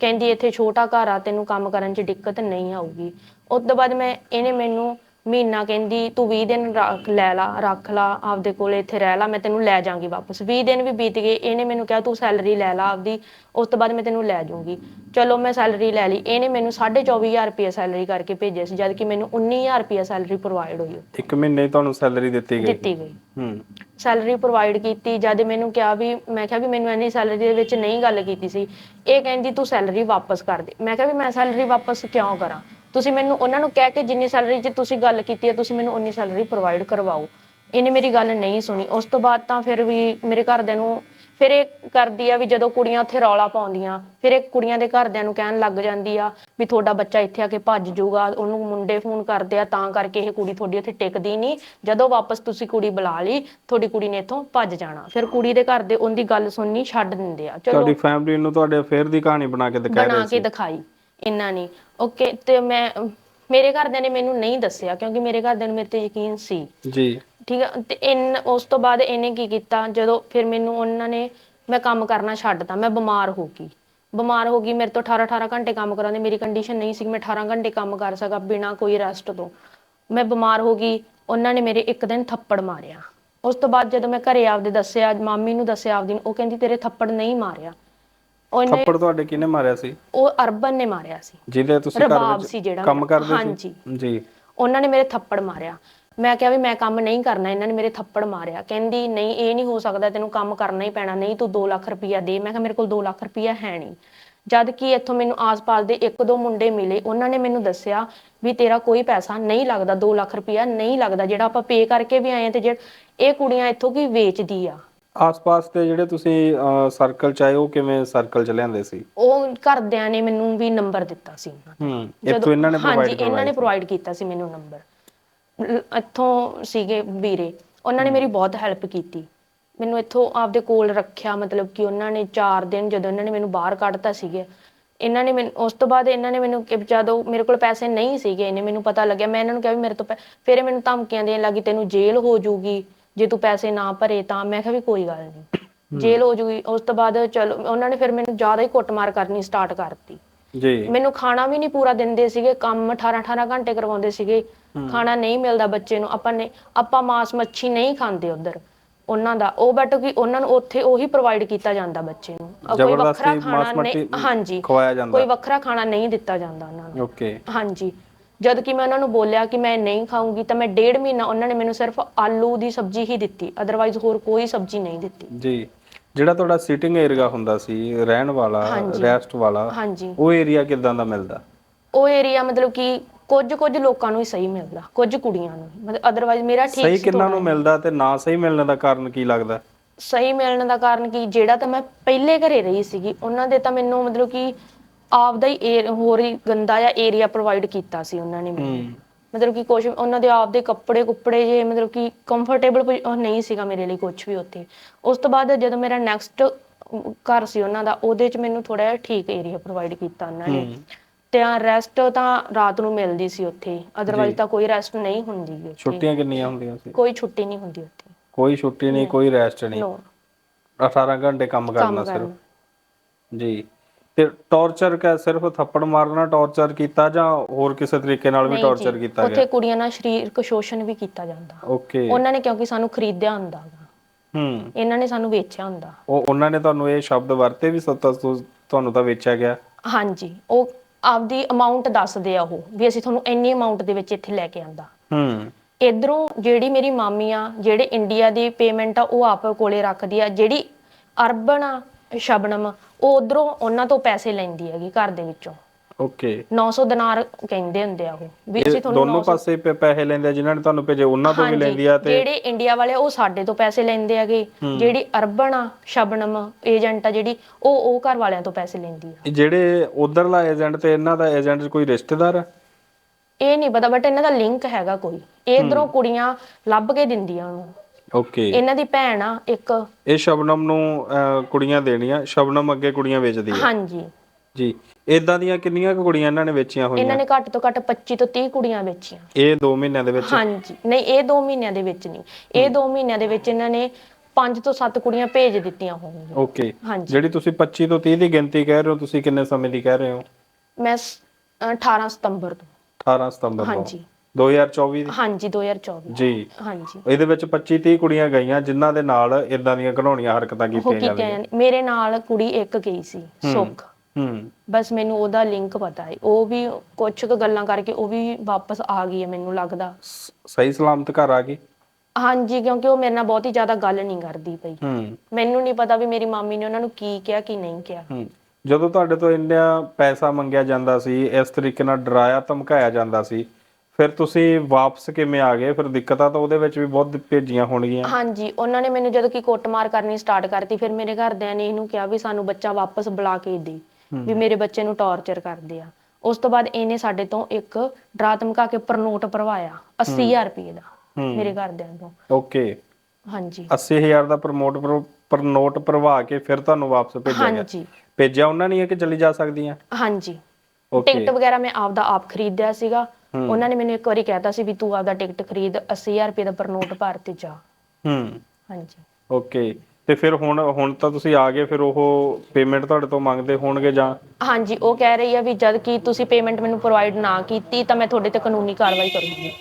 ਕਹਿੰਦੀ ਇੱਥੇ ਛੋਟਾ ਘਰ ਆ ਤੈਨੂੰ ਕੰਮ ਕਰਨ 'ਚ ਦਿੱਕਤ ਨਹੀਂ ਆਊਗੀ। ਉਸ ਤੋਂ ਬਾਅਦ ਮੈਂ ਇਹਨੇ ਮੈਨੂੰ ਮਹੀਨਾ ਕਹਿੰਦੀ ਤੂੰ 20 ਦਿਨ ਰੱਖ ਲੈ ਲਾ ਰੱਖ ਲਾ ਆਪਦੇ ਕੋਲ ਇੱਥੇ ਰਹਿ ਲਾ ਮੈਂ ਤੈਨੂੰ ਲੈ ਜਾਾਂਗੀ ਵਾਪਸ। 20 ਦਿਨ ਵੀ ਬੀਤ ਗਏ ਇਹਨੇ ਮੈਨੂੰ ਕਿਹਾ ਤੂੰ ਸੈਲਰੀ ਲੈ ਲਾ ਆਪਦੀ ਉਸ ਤੋਂ ਬਾਅਦ ਮੈਂ ਤੈਨੂੰ ਲੈ ਜਾਊਂਗੀ। ਚਲੋ ਮੈਂ ਸੈਲਰੀ ਲੈ ਲਈ। ਇਹਨੇ ਮੈਨੂੰ 24500 ਰੁਪਏ ਸੈਲਰੀ ਕਰਕੇ ਭੇਜਿਆ ਸੀ ਜਦ ਕਿ ਮੈਨੂੰ 19000 ਰੁਪਏ ਸੈਲਰੀ ਪ੍ਰੋਵਾਈਡ ਹੋਈ ਇੱਕ ਮਹੀਨੇ ਤੁਹਾਨੂੰ ਸੈਲਰੀ ਦਿੱਤੀ ਗਈ? ਦਿੱਤੀ ਗਈ। ਹੂੰ। ਸੈਲਰੀ ਪ੍ਰੋਵਾਈਡ ਕੀਤੀ ਜਦ ਮੈਨੂੰ ਕਿਹਾ ਵੀ ਮੈਂ ਕਿਹਾ ਵੀ ਮੈਨੂੰ ਇੰਨੀ ਸੈਲਰੀ ਦੇ ਵਿੱਚ ਨਹੀਂ ਗੱਲ ਕੀਤੀ ਸੀ। ਇਹ ਕਹਿੰਦੀ ਤੂੰ ਸੈਲਰੀ ਵਾਪਸ ਕਰ ਦੇ। ਮੈਂ ਕਿਹਾ ਵੀ ਮੈਂ ਸੈਲਰੀ ਵਾਪਸ ਕਿਉਂ ਕਰਾਂ? ਤੁਸੀਂ ਮੈਨੂੰ ਉਹਨਾਂ ਨੂੰ ਕਹਿ ਕੇ ਜਿੰਨੀ ਸੈਲਰੀ 'ਚ ਤੁਸੀਂ ਗੱਲ ਕੀਤੀ ਹੈ ਤੁਸੀਂ ਮੈਨੂੰ ਉਨੀ ਸੈਲਰੀ ਪ੍ਰੋਵਾਈਡ ਕਰਵਾਓ। ਇਹਨੇ ਮੇਰੀ ਗੱਲ ਨਹੀਂ ਸੁਣੀ। ਉਸ ਤੋਂ ਬਾਅਦ ਤਾਂ ਫਿਰ ਵੀ ਮੇਰੇ ਘਰਦਿਆਂ ਨੂੰ ਫਿਰ ਇਹ ਕਰਦੀ ਆ ਵੀ ਜਦੋਂ ਕੁੜੀਆਂ ਉੱਥੇ ਰੌਲਾ ਪਾਉਂਦੀਆਂ ਫਿਰ ਇਹ ਕੁੜੀਆਂ ਦੇ ਘਰਦਿਆਂ ਨੂੰ ਕਹਿਣ ਲੱਗ ਜਾਂਦੀ ਆ ਵੀ ਤੁਹਾਡਾ ਬੱਚਾ ਇੱਥੇ ਆ ਕੇ ਭੱਜ ਜਾਊਗਾ ਉਹਨੂੰ ਮੁੰਡੇ ਫੋਨ ਕਰਦੇ ਆ ਤਾਂ ਕਰਕੇ ਇਹ ਕੁੜੀ ਤੁਹਾਡੀ ਉੱਥੇ ਟਿਕਦੀ ਨਹੀਂ। ਜਦੋਂ ਵਾਪਸ ਤੁਸੀਂ ਕੁੜੀ ਬੁਲਾ ਲਈ ਤੁਹਾਡੀ ਕੁੜੀ ਨੇ ਇੱਥੋਂ ਭੱਜ ਜਾਣਾ। ਫਿਰ ਕੁੜੀ ਦੇ ਘਰ ਦੇ ਉਹਦੀ ਗੱਲ ਸੁਣਨੀ ਛੱਡ ਦਿੰਦੇ ਆ। ਚਲੋ ਤੁਹਾਡੀ ਫੈਮਿਲੀ ਨੂੰ ਤੁਹਾਡੇ ਅਫੇਅਰ ਦੀ ਕਹਾਣੀ ਬਣਾ ਕੇ ਦਿਖਾ ਬਣਾ ਕੇ ਦਿਖਾਈ। ਇਹਨਾਂ ਨੇ ਓਕੇ ਤੇ ਮੈਂ ਮੇਰੇ ਘਰਦਿਆਂ ਨੇ ਮੈਨੂੰ ਨਹੀਂ ਦੱਸਿਆ ਕਿਉਂਕਿ ਮੇਰੇ ਘਰਦਿਆਂ ਨੂੰ ਮੇਰੇ ਤੇ ਯਕੀਨ ਸੀ। ਜੀ। ਠੀਕ ਹੈ ਤੇ ਇਨ ਉਸ ਤੋਂ ਬਾਅਦ ਇਹਨੇ ਕੀ ਕੀਤਾ ਜਦੋਂ ਫਿਰ ਮੈਨੂੰ ਉਹਨਾਂ ਨੇ ਮੈਂ ਕੰਮ ਕਰਨਾ ਛੱਡਤਾ ਮੈਂ ਬਿਮਾਰ ਹੋ ਗਈ। ਬਿਮਾਰ ਹੋ ਗਈ ਮੇਰੇ ਤੋਂ 18 18 ਘੰਟੇ ਕੰਮ ਕਰਾਉਂਦੇ ਮੇਰੀ ਕੰਡੀਸ਼ਨ ਨਹੀਂ ਸੀ ਮੈਂ 18 ਘੰਟੇ ਕੰਮ ਕਰ ਸਕਾਂ ਬਿਨਾ ਕੋਈ ਰੈਸਟ ਤੋਂ। ਮੈਂ ਬਿਮਾਰ ਹੋ ਗਈ ਉਹਨਾਂ ਨੇ ਮੇਰੇ ਇੱਕ ਦਿਨ ਥੱਪੜ ਮਾਰਿਆ। ਉਸ ਤੋਂ ਬਾਅਦ ਜਦੋਂ ਮੈਂ ਘਰੇ ਆਪਦੇ ਦੱਸਿਆ ਮਾਮੀ ਨੂੰ ਦੱਸਿਆ ਆਪਦੀ ਨੂੰ, ਉਹ ਕਹਿੰਦੀ ਤੇਰੇ ਥੱਪੜ ਨਹੀਂ ਮਾਰਿਆ। ਉਹਨੇ ਥੱਪੜ ਤੁਹਾਡੇ ਕਿਹਨੇ ਮਾਰਿਆ ਸੀ? ਉਹ ਅਰਬਨ ਨੇ ਮਾਰਿਆ ਸੀ। ਜਿਹਦੇ ਤੁਸੀਂ ਘਰ ਰਬਾਬ ਸੀ ਵਿੱਚ ਜਿਹੜਾ ਕੰਮ ਮੇਰਾ। ਕਰਦੇ ਹਾਂਜੀ। ਸੀ ਜੀ। ਉਹਨਾਂ ਨੇ ਮੇਰੇ ਥੱਪੜ ਮਾਰਿਆ। ਮੈਂ ਕਿਹਾ ਵੀ ਮੈਂ ਕੰਮ ਨਹੀਂ ਕਰਨਾ ਇਹਨਾਂ ਨੇ ਮੇਰੇ ਥੱਪੜ ਮਾਰਿਆ। ਕਹਿੰਦੀ ਨਹੀਂ ਇਹ ਨਹੀਂ ਹੋ ਸਕਦਾ ਤੈਨੂੰ ਕੰਮ ਕਰਨਾ ਹੀ ਪੈਣਾ। ਨਹੀਂ ਤੂੰ 2 ਲੱਖ ਰੁਪਇਆ ਦੇ। ਮੈਂ ਕਿਹਾ ਮੇਰੇ ਕੋਲ 2 ਲੱਖ ਰੁਪਇਆ ਹੈ ਨਹੀਂ। ਜਦ ਕਿ ਇੱਥੋਂ ਮੈਨੂੰ ਆਸ-ਪਾਸ ਦੇ ਇੱਕ ਦੋ ਮੁੰਡੇ ਮਿਲੇ। ਉਹਨਾਂ ਨੇ ਮੈਨੂੰ ਦੱਸਿਆ ਵੀ ਤੇਰਾ ਕੋਈ ਪੈਸਾ ਨਹੀਂ ਲੱਗਦਾ 2 ਲੱਖ ਰੁਪਇਆ ਨਹੀਂ ਲੱਗਦਾ ਜਿਹੜਾ ਆਪਾਂ ਪੇ ਕਰਕੇ ਵੀ ਆਏ ਆ ਤੇ ਜਿਹੜਾ ਇਹ ਕੁੜੀਆਂ ਇੱਥੋਂ ਕੀ ਵੇਚਦੀ ਆ? ਆਸ-ਪਾਸ ਦੇ ਜਿਹੜੇ ਤੁਸੀਂ ਸਰਕਲ ਚ ਆਏ ਉਹ ਕਿਵੇਂ ਸਰਕਲ ਚ ਲਿਆਂਦੇ ਸੀ? ਉਹ ਘਰਦਿਆਂ ਨੇ ਮੈਨੂੰ ਵੀ ਨੰਬਰ ਦਿੱਤਾ ਸੀ ਉਹਨਾਂ ਦਾ। ਹੂੰ ਇੱਥੋਂ ਇਹਨਾਂ ਨੇ ਹਾਂਜੀ ਪ੍ਰੋਵਾਈਡ ਇਹਨਾਂ ਨੇ ਪ੍ਰੋਵਾਈਡ ਕੀਤਾ ਸੀ ਮੈਨੂੰ ਨੰਬਰ ਇੱਥੋਂ ਸੀਗੇ ਵੀਰੇ। ਉਹਨਾਂ ਨੇ ਮੇਰੀ ਬਹੁਤ ਹੈਲਪ ਕੀਤੀ। ਮੈਨੂੰ ਇੱਥੋਂ ਆਪਦੇ ਕੋਲ ਰੱਖਿਆ ਮਤਲਬ ਕਿ ਉਹਨਾਂ ਨੇ 4 ਦਿਨ ਜਦੋਂ ਇਹਨਾਂ ਨੇ ਮੈਨੂੰ ਬਾਹਰ ਕੱਢਤਾ ਸੀਗੇ ਇਹਨਾਂ ਨੇ ਮੈਨੂੰ ਉਸ ਤੋਂ ਬਾਅਦ ਇਹਨਾਂ ਨੇ ਮੈਨੂੰ ਕਿ ਜਦੋਂ ਮੇਰੇ ਕੋਲ ਪੈਸੇ ਨਹੀਂ ਸੀਗੇ ਇਹਨੇ ਮੈਨੂੰ ਪਤਾ ਲੱਗਿਆ ਮੈਂ ਇਹਨਾਂ ਨੂੰ ਕਿਹਾ ਵੀ ਮੇਰੇ ਤੋਂ ਪੈ- ਫਿਰ ਇਹ ਮੈਨੂੰ ਧਮਕੀਆਂ ਦੇਣ ਲੱਗੀ ਤੈਨੂੰ ਜੇਲ੍ਹ ਹੋ ਜਾਊਗੀ ਜੇ ਤੂੰ ਪੈਸੇ ਨਾ ਭਰੇ ਤਾਂ ਮੈਂ ਕਿਹਾ ਵੀ ਕੋਈ ਗੱਲ ਨਹੀਂ। ਜੇਲ੍ਹ ਹੋ ਜਾਊਗੀ ਉਸ ਤੋਂ ਬਾਅਦ ਚਲੋ ਉਹਨਾਂ ਨੇ ਫਿਰ ਮੈਨੂੰ ਜ਼ਿਆਦਾ ਹੀ ਕੁੱਟਮਾਰ ਕਰਨੀ ਸਟਾਰਟ ਕਰਤੀ। ਜੀ। ਮੈਨੂੰ ਖਾਣਾ ਵੀ ਨਹੀਂ ਪੂਰਾ ਦਿੰਦੇ ਸੀਗੇ ਕੰਮ 18 18 ਘੰਟੇ ਕਰਵਾਉਂਦੇ ਸੀਗੇ। ਖਾਣਾ ਨਹੀਂ ਮਿਲਦਾ ਬੱਚੇ ਨੂੰ ਆਪਾਂ ਨੇ ਆਪਾਂ ਮਾਸ ਮੱਛੀ ਨਹੀਂ ਖਾਂਦੇ ਉਧਰ। ਉਹਨਾਂ ਦਾ ਉਹ ਬਟ ਕਿ ਉਹਨਾਂ ਨੂੰ ਉੱਥੇ ਉਹੀ ਪ੍ਰੋਵਾਈਡ ਕੀਤਾ ਜਾਂਦਾ ਬੱਚੇ ਨੂੰ। ਕੋਈ ਵੱਖਰਾ ਖਾਣਾ ਨਹੀਂ ਹਾਂਜੀ। ਖਵਾਇਆ ਜਾਂਦਾ। ਕੋਈ ਵੱਖਰਾ ਖਾਣਾ ਨਹੀਂ ਦਿੱਤਾ ਜਾਂਦਾ ਉਹਨਾਂ ਨੂੰ। ਓਕੇ ਹਾਂਜੀ। ਜਦ ਕਿ ਮੈਂ ਉਹਨਾਂ ਨੂੰ ਬੋਲਿਆ ਕਿ ਮੈਂ ਨਹੀਂ ਖਾਊਂਗੀ ਤਾਂ ਮੈਂ ਡੇਢ ਮਹੀਨਾ ਉਹਨਾਂ ਨੇ ਮੈਨੂੰ ਸਿਰਫ ਆਲੂ ਦੀ ਸਬਜ਼ੀ ਹੀ ਦਿੱਤੀ ਅਦਰਵਾਈਜ਼ ਹੋਰ ਕੋਈ ਸਬਜ਼ੀ ਨਹੀਂ ਦਿੱਤੀ। ਜੀ ਜਿਹੜਾ ਤੁਹਾਡਾ ਸਿਟਿੰਗ ਏਰੀਆ ਹੁੰਦਾ ਸੀ ਰਹਿਣ ਵਾਲਾ ਹਾਂਜੀ। ਰੈਸਟ ਵਾਲਾ ਹਾਂਜੀ। ਉਹ ਏਰੀਆ ਕਿਦਾਂ ਦਾ ਮਿਲਦਾ? ਉਹ ਏਰੀਆ ਮਤਲਬ ਕਿ ਕੁਝ ਕੁਝ ਲੋਕਾਂ ਨੂੰ ਹੀ ਸਹੀ ਮਿਲਦਾ ਕੁਝ ਕੁੜੀਆਂ ਨੂੰ ਮਤਲਬ ਅਦਰਵਾਈਜ਼ ਮੇਰਾ ਠੀਕ ਸਹੀ ਸੀ ਕਿੰਨਾਂ। ਨੂੰ ਮਿਲਦਾ ਤੇ ਨਾ ਸਹੀ ਮਿਲਣ ਦਾ ਕਾਰਨ ਕੀ ਲੱਗਦਾ? ਸਹੀ ਮਿਲਣ ਦਾ ਕਾਰਨ ਕੀ? ਜਿਹੜਾ ਤਾਂ ਮੈਂ ਪਹਿਲੇ ਘਰੇ ਰਹੀ ਸੀਗੀ ਉਹਨਾਂ ਦੇ ਤਾਂ ਮੈਨੂੰ ਮਤਲਬ ਕਿ ਆਪਦਾ ਹੀ ਏਰ- ਹੋਰ ਹੀ ਗੰਦਾ ਜਿਹਾ ਏਰੀਆ ਪ੍ਰੋਵਾਈਡ ਕੀਤਾ ਸੀ ਉਹਨਾਂ ਨੇ ਮੈਨੂੰ। ਹੂੰ। ਮਤਲਬ ਕਿ ਕੁਝ ਉਹਨਾਂ ਦੇ ਆਪਦੇ ਕੱਪੜੇ ਕੁੱਪੜੇ ਜੇ ਮਤਲਬ ਕਿ ਕੰਫਰਟੇਬਲ ਨਹੀਂ ਸੀਗਾ ਮੇਰੇ ਲਈ ਕੁਝ ਵੀ ਉੱਥੇ। ਉਸ ਤੋਂ ਬਾਅਦ ਜਦੋਂ ਮੇਰਾ ਨੈਕਸਟ ਘਰ ਸੀ ਉਹਨਾਂ ਦਾ ਉਹਦੇ ਚ ਮੈਨੂੰ ਥੋੜਾ ਜਿਹਾ ਠੀਕ ਏਰੀਆ ਪ੍ਰੋਵਾਈਡ ਕੀਤਾ ਉਹਨਾਂ ਨੇ। ਹੂੰ। ਤੇ ਰੈਸਟ ਤਾਂ ਰਾਤ ਨੂੰ ਮਿਲਦੀ ਸੀ ਉੱਥੇ। ਅਦਰਵਾਈਜ਼ ਤਾਂ ਕੋਈ ਰੈਸਟ ਨਹੀਂ ਹੁੰਦੀ ਗੀ ਉੱਥੇ। ਛੁੱਟੀਆਂ ਕਿੰਨੀਆਂ ਹੁੰਦੀਆਂ ਸੀ? ਕੋਈ ਛੁੱਟੀ ਨਹੀਂ ਹੁੰਦੀ ਉੱਥੇ। ਕੋਈ ਛੁੱਟੀ ਨਹੀਂ ਕੋਈ ਰੈਸਟ ਨਹੀਂ। ਨੋ 18 ਘੰਟੇ ਕੰਮ ਕਰਨਾ ਕੰਮ ਸਿਰਫ। ਜੀ। ਤੇ ਟੌਰਚਰ ਕਾ ਸਿਰਫ ਥੱਪੜ ਮਾਰਨਾ ਟੌਰਚਰ ਕੀਤਾ ਜਾਂ ਹੋਰ ਕਿਸੇ ਤਰੀਕੇ ਨਾਲ ਵੀ ਨਹੀਂ ਟੌਰਚਰ ਕੀਤਾ ਉੱਥੇ ਗਿਆ? ਕੁੜੀਆਂ ਨਾਲ ਸਰੀਰਕ ਸ਼ੋਸ਼ਣ ਵੀ ਕੀਤਾ ਜਾਂਦਾ। ਓਕੇ। ਉਹਨਾਂ ਨੇ ਕਿਉਂਕਿ ਸਾਨੂੰ ਖਰੀਦਿਆ ਹੁੰਦਾ ਗਾ। ਹੂੰ। ਇਹਨਾਂ ਨੇ ਸਾਨੂੰ ਵੇਚਿਆ ਹੁੰਦਾ। ਉਹ ਉਹਨਾਂ ਨੇ ਤੁਹਾਨੂੰ ਇਹ ਸ਼ਬਦ ਵਰਤੇ ਵੀ ਸੋ- ਤਾਂ ਤੁ- ਤੁਹਾਨੂੰ ਤਾਂ ਵੇਚਿਆ ਗਿਆ? ਹਾਂਜੀ ਉਹ ਆਪਦੀ ਅਮਾਉਂਟ ਦੱਸਦੇ ਆ ਉਹ ਵੀ ਅਸੀਂ ਤੁਹਾਨੂੰ ਇੰਨੀ ਅਮਾਉਂਟ ਦੇ ਵਿੱਚ ਇੱਥੇ ਲੈ ਕੇ ਆਂਦਾ। ਹੂੰ। ਇਧਰੋਂ ਜਿਹੜੀ ਮੇਰੀ ਮਾਮੀ ਆ ਜਿਹੜੇ ਇੰਡੀਆ ਦੀ ਪੇਮੈਂਟ ਆ ਉਹ ਆਪ ਕੋਲੇ ਰੱਖਦੀ ਆ ਜਿਹੜੀ ਅਰਬਨ ਆ ਸ਼ਬਨਮ ਉਹ ਉਧਰੋਂ ਉਹਨਾਂ ਤੋਂ ਪੈਸੇ ਲੈਂਦੀ ਹੈਗੀ ਘਰ ਦੇ ਵਿੱਚੋਂ। ਓਕੇ। 900 ਦਿਨਾਰ ਕਹਿੰਦੇ ਹੁੰਦੇ ਆ ਉਹ ਵੀ ਇਹ ਅਸੀਂ ਤੁਹਾਨੂੰ ਦੋਨੋਂ 900 ਪਾਸੇ ਪੈ- ਪੈਸੇ ਲੈਂਦੇ ਆ ਜਿਨ੍ਹਾਂ ਨੇ ਤੁਹਾਨੂੰ ਭੇਜੇ ਉਹਨਾਂ ਤੋਂ ਵੀ ਹਾਂਜੀ, ਲੈਂਦੀ ਆ ਤੇ ਜਿਹੜੇ ਇੰਡੀਆ ਵਾਲੇ ਆ, ਉਹ ਸਾਡੇ ਤੋਂ ਪੈਸੇ ਲੈਂਦੇ ਹੈਗੇ। ਜਿਹੜੀ ਅਰਬਨ ਆ ਸ਼ਬਨਮ ਏਜੰਟ ਆ ਜਿਹੜੀ ਉਹ ਉਹ ਘਰ ਵਾਲਿਆਂ ਤੋਂ ਪੈਸੇ ਲੈਂਦੀ ਆ। ਇਹ ਜਿਹੜੇ ਉਧਰਲਾ ਏਜੰਟ ਤੇ ਇਹਨਾਂ ਦਾ ਏਜੰਟ ਕੋਈ ਰਿਸ਼ਤੇਦਾਰ ਆ? ਇਹ ਨਹੀਂ ਪਤਾ ਬਟ ਇਹਨਾਂ ਦਾ ਲਿੰਕ ਹੈਗਾ ਕੋਈ। ਇਧਰੋਂ ਕੁੜੀਆਂ ਲੱਭ ਕੇ ਦਿੰਦੀਆਂ ਉਹਨੂੰ। ਓਕੇ ਇਹਨਾਂ ਦੀ ਭੈਣ ਆ ਇੱਕ। ਇਹ ਸ਼ਬਨਮ ਨੂੰ ਅਹ, ਕੁੜੀਆਂ ਦੇਣੀਆਂ ਸ਼ਬਨਮ ਅੱਗੇ ਕੁੜੀਆਂ ਵੇਚਦੀ ਆ। ਹਾਂਜੀ। ਜੀ। ਇਦਾਂ ਦੀਆਂ ਕਿੰਨੀਆਂ ਕੁ ਕੁੜੀਆਂ ਇਹਨਾਂ ਨੇ ਵੇਚੀਆਂ ਹੋਈਆਂ? ਇਹਨਾਂ ਨੇ ਘੱਟ ਤੋਂ ਘੱਟ 25 ਤੋਂ 30 ਕੁੜੀਆਂ ਵੇਚੀਆਂ। ਇਹ 2 ਮਹੀਨਿਆਂ ਦੇ ਵਿੱਚ? ਹਾਂਜੀ। ਨਹੀਂ ਇਹ 2 ਮਹੀਨਿਆਂ ਦੇ ਵਿੱਚ ਨਹੀਂ। ਇਹ 2 ਮਹੀਨਿਆਂ ਦੇ ਵਿੱਚ ਇਹਨਾਂ ਨੇ 5 ਤੋਂ 7 ਕੁੜੀਆਂ ਭੇਜ ਦਿੱਤੀਆਂ ਹੋਣਗੀਆਂ। ਓਕੇ ਹਾਂਜੀ। ਜਿਹੜੀ ਤੁਸੀਂ 25 ਤੋਂ 30 ਦੀ ਗਿਣਤੀ ਕਹਿ ਰਹੇ ਹੋ ਤੁਸੀਂ ਕਿੰਨੇ ਸਮੇਂ ਦੀ ਕਹਿ ਰਹੇ ਹੋ? ਮੈਂ ਸ- ਅਹ 18 ਸਤੰਬਰ ਤੋਂ। 18 ਸਤੰਬਰ ਤੋਂ। ਹਾਂਜੀ। 2024 ਦੀ? ਹਾਂਜੀ 2024 ਜੀ। ਹਾਂਜੀ। ਇਹਦੇ ਵਿੱਚ 25 30 ਕੁੜੀਆਂ ਗਈਆਂ ਜਿਨ੍ਹਾਂ ਦੇ ਨਾਲ ਇਦਾਂ ਦੀਆਂ ਘਣਾਉਣੀਆਂ ਹਰਕਤਾਂ ਉਹ ਕੀਤੀਆਂ ਕੀਤੀਆਂ ਜਾਂਦੀਆਂ। ਜਾਂਦੀਆਂ। ਮੇਰੇ ਨਾਲ ਕੁੜੀ ਇੱਕ ਗਈ ਸੀ ਸੁੱਖ। ਹੂੰ। ਬਸ ਮੈਨੂੰ ਉਹਦਾ ਲਿੰਕ ਪਤਾ ਹੈ। ਉਹ ਵੀ ਕੁਝ ਕੁ ਗੱਲਾਂ ਕਰਕੇ ਉਹ ਵੀ ਵਾਪਸ ਆ ਗਈ ਹੈ ਮੈਨੂੰ ਲੱਗਦਾ। ਸ- ਸਹੀ ਸਲਾਮਤ ਘਰ ਆ ਗਈ? ਹਾਂਜੀ ਕਿਉਂਕਿ ਉਹ ਮੇਰੇ ਨਾਲ ਬਹੁਤੀ ਜ਼ਿਆਦਾ ਗੱਲ ਨਹੀਂ ਕਰਦੀ ਪਈ। ਹੂੰ। ਮੈਨੂੰ ਨਹੀਂ ਪਤਾ ਵੀ ਮੇਰੀ ਮਾਮੀ ਨੇ ਉਹਨਾਂ ਨੂੰ ਕੀ ਕਿਹਾ ਕੀ ਨਹੀਂ ਕਿਹਾ। ਹੂੰ। ਜਦੋਂ ਤੁਹਾਡੇ ਤੋਂ ਇੰਨਾ ਪੈਸਾ ਮੰਗਿਆ ਜਾਂਦਾ ਸੀ ਇਸ ਤਰੀਕੇ ਨਾਲ ਡਰਾਇਆ ਧਮਕਾਇਆ ਜਾਂਦਾ ਸੀ ਫਿਰ ਤੁਸੀਂ ਵਾਪਸ ਕਿਵੇਂ ਆ ਗਏ? ਫਿਰ ਦਿੱਕਤਾਂ ਤਾਂ ਉਹਦੇ ਵਿੱਚ ਵੀ ਬਹੁਤ ਭੇਜੀਆਂ ਹੋਣਗੀਆਂ। ਹਾਂਜੀ ਉਹਨਾਂ ਨੇ ਮੈਨੂੰ ਜਦੋਂ ਕਿ ਕੁੱਟਮਾਰ ਕਰਨੀ ਸਟਾਰਟ ਕਰਤੀ ਫਿਰ ਮੇਰੇ ਘਰਦਿਆਂ ਨੇ ਇਹਨੂੰ ਕਿਹਾ ਵੀ ਸਾਨੂੰ ਬੱਚਾ ਵਾਪਸ ਬੁਲਾ ਕੇ ਦੇ ਵੀ ਮੇਰੇ ਬੱਚੇ ਨੂੰ ਟੌਰਚਰ ਕਰਦੇ ਆ। ਉਸ ਤੋਂ ਬਾਅਦ ਇਹਨੇ ਸਾਡੇ ਤੋਂ ਇੱਕ ਡਰਾ ਧਮਕਾ ਕੇ ਪ੍ਰਨੋਟ ਭਰਵਾਇਆ 80000 ਰੁਪਏ ਦਾ ਹੂੰ। ਮੇਰੇ ਘਰਦਿਆਂ ਤੋਂ। ਓਕੇ। ਹਾਂਜੀ। 80000 ਦਾ ਪ੍ਰਮੋਟ ਪਰ ਨੋਟ ਭਰਵਾ ਕੇ ਫਿਰ ਤੁਹਾਨੂੰ ਵਾਪਸ ਭੇਜਿਆ ਗਿਆ। ਹਾਂਜੀ। ਭੇਜਿਆ ਉਹਨਾਂ ਨੇ ਕਿ ਚਲੀ ਜਾ ਸਕਦੀਆਂ? ਹਾਂਜੀ। ਓਕੇ। ਟਿਕਟ ਵਗੈਰਾ ਮੈਂ ਆਪਦਾ ਆਪ ਖਰੀਦਿਆ ਸੀਗਾ। ਉਹਨਾਂ ਨੇ ਮੈਨੂੰ ਇੱਕ ਵਾਰੀ ਕਹਿਤਾ ਸੀ ਵੀ ਤੂੰ ਆਪਦਾ ਟਿਕਟ ਖਰੀਦ 80000 ਰੁਪਏ ਦਾ ਪ੍ਰਨੋਟ ਭਰ ਤੇ ਜਾ। ਹੂੰ। ਹਾਂਜੀ। ਓਕੇ। ਤੇ ਫਿਰ ਹੁਣ ਹੁਣ ਤਾਂ ਤੁਸੀਂ ਆ ਗਏ ਫਿਰ ਉਹ ਪੇਮੈਂਟ ਤੁਹਾਡੇ ਤੋਂ ਮੰਗਦੇ ਹੋਣਗੇ ਜਾਂ? ਹਾਂਜੀ ਉਹ ਕਹਿ ਰਹੀ ਆ ਵੀ ਜਦ ਕਿ ਤੁਸੀਂ ਪੇਮੈਂਟ ਮੈਨੂੰ ਪ੍ਰੋਵਾਈਡ ਨਾ ਕੀਤੀ ਤਾਂ ਮੈਂ ਤੁਹਾਡੇ ਤੇ ਕਾਨੂੰਨੀ ਕਾਰਵਾਈ ਕਰੂੰਗੀ।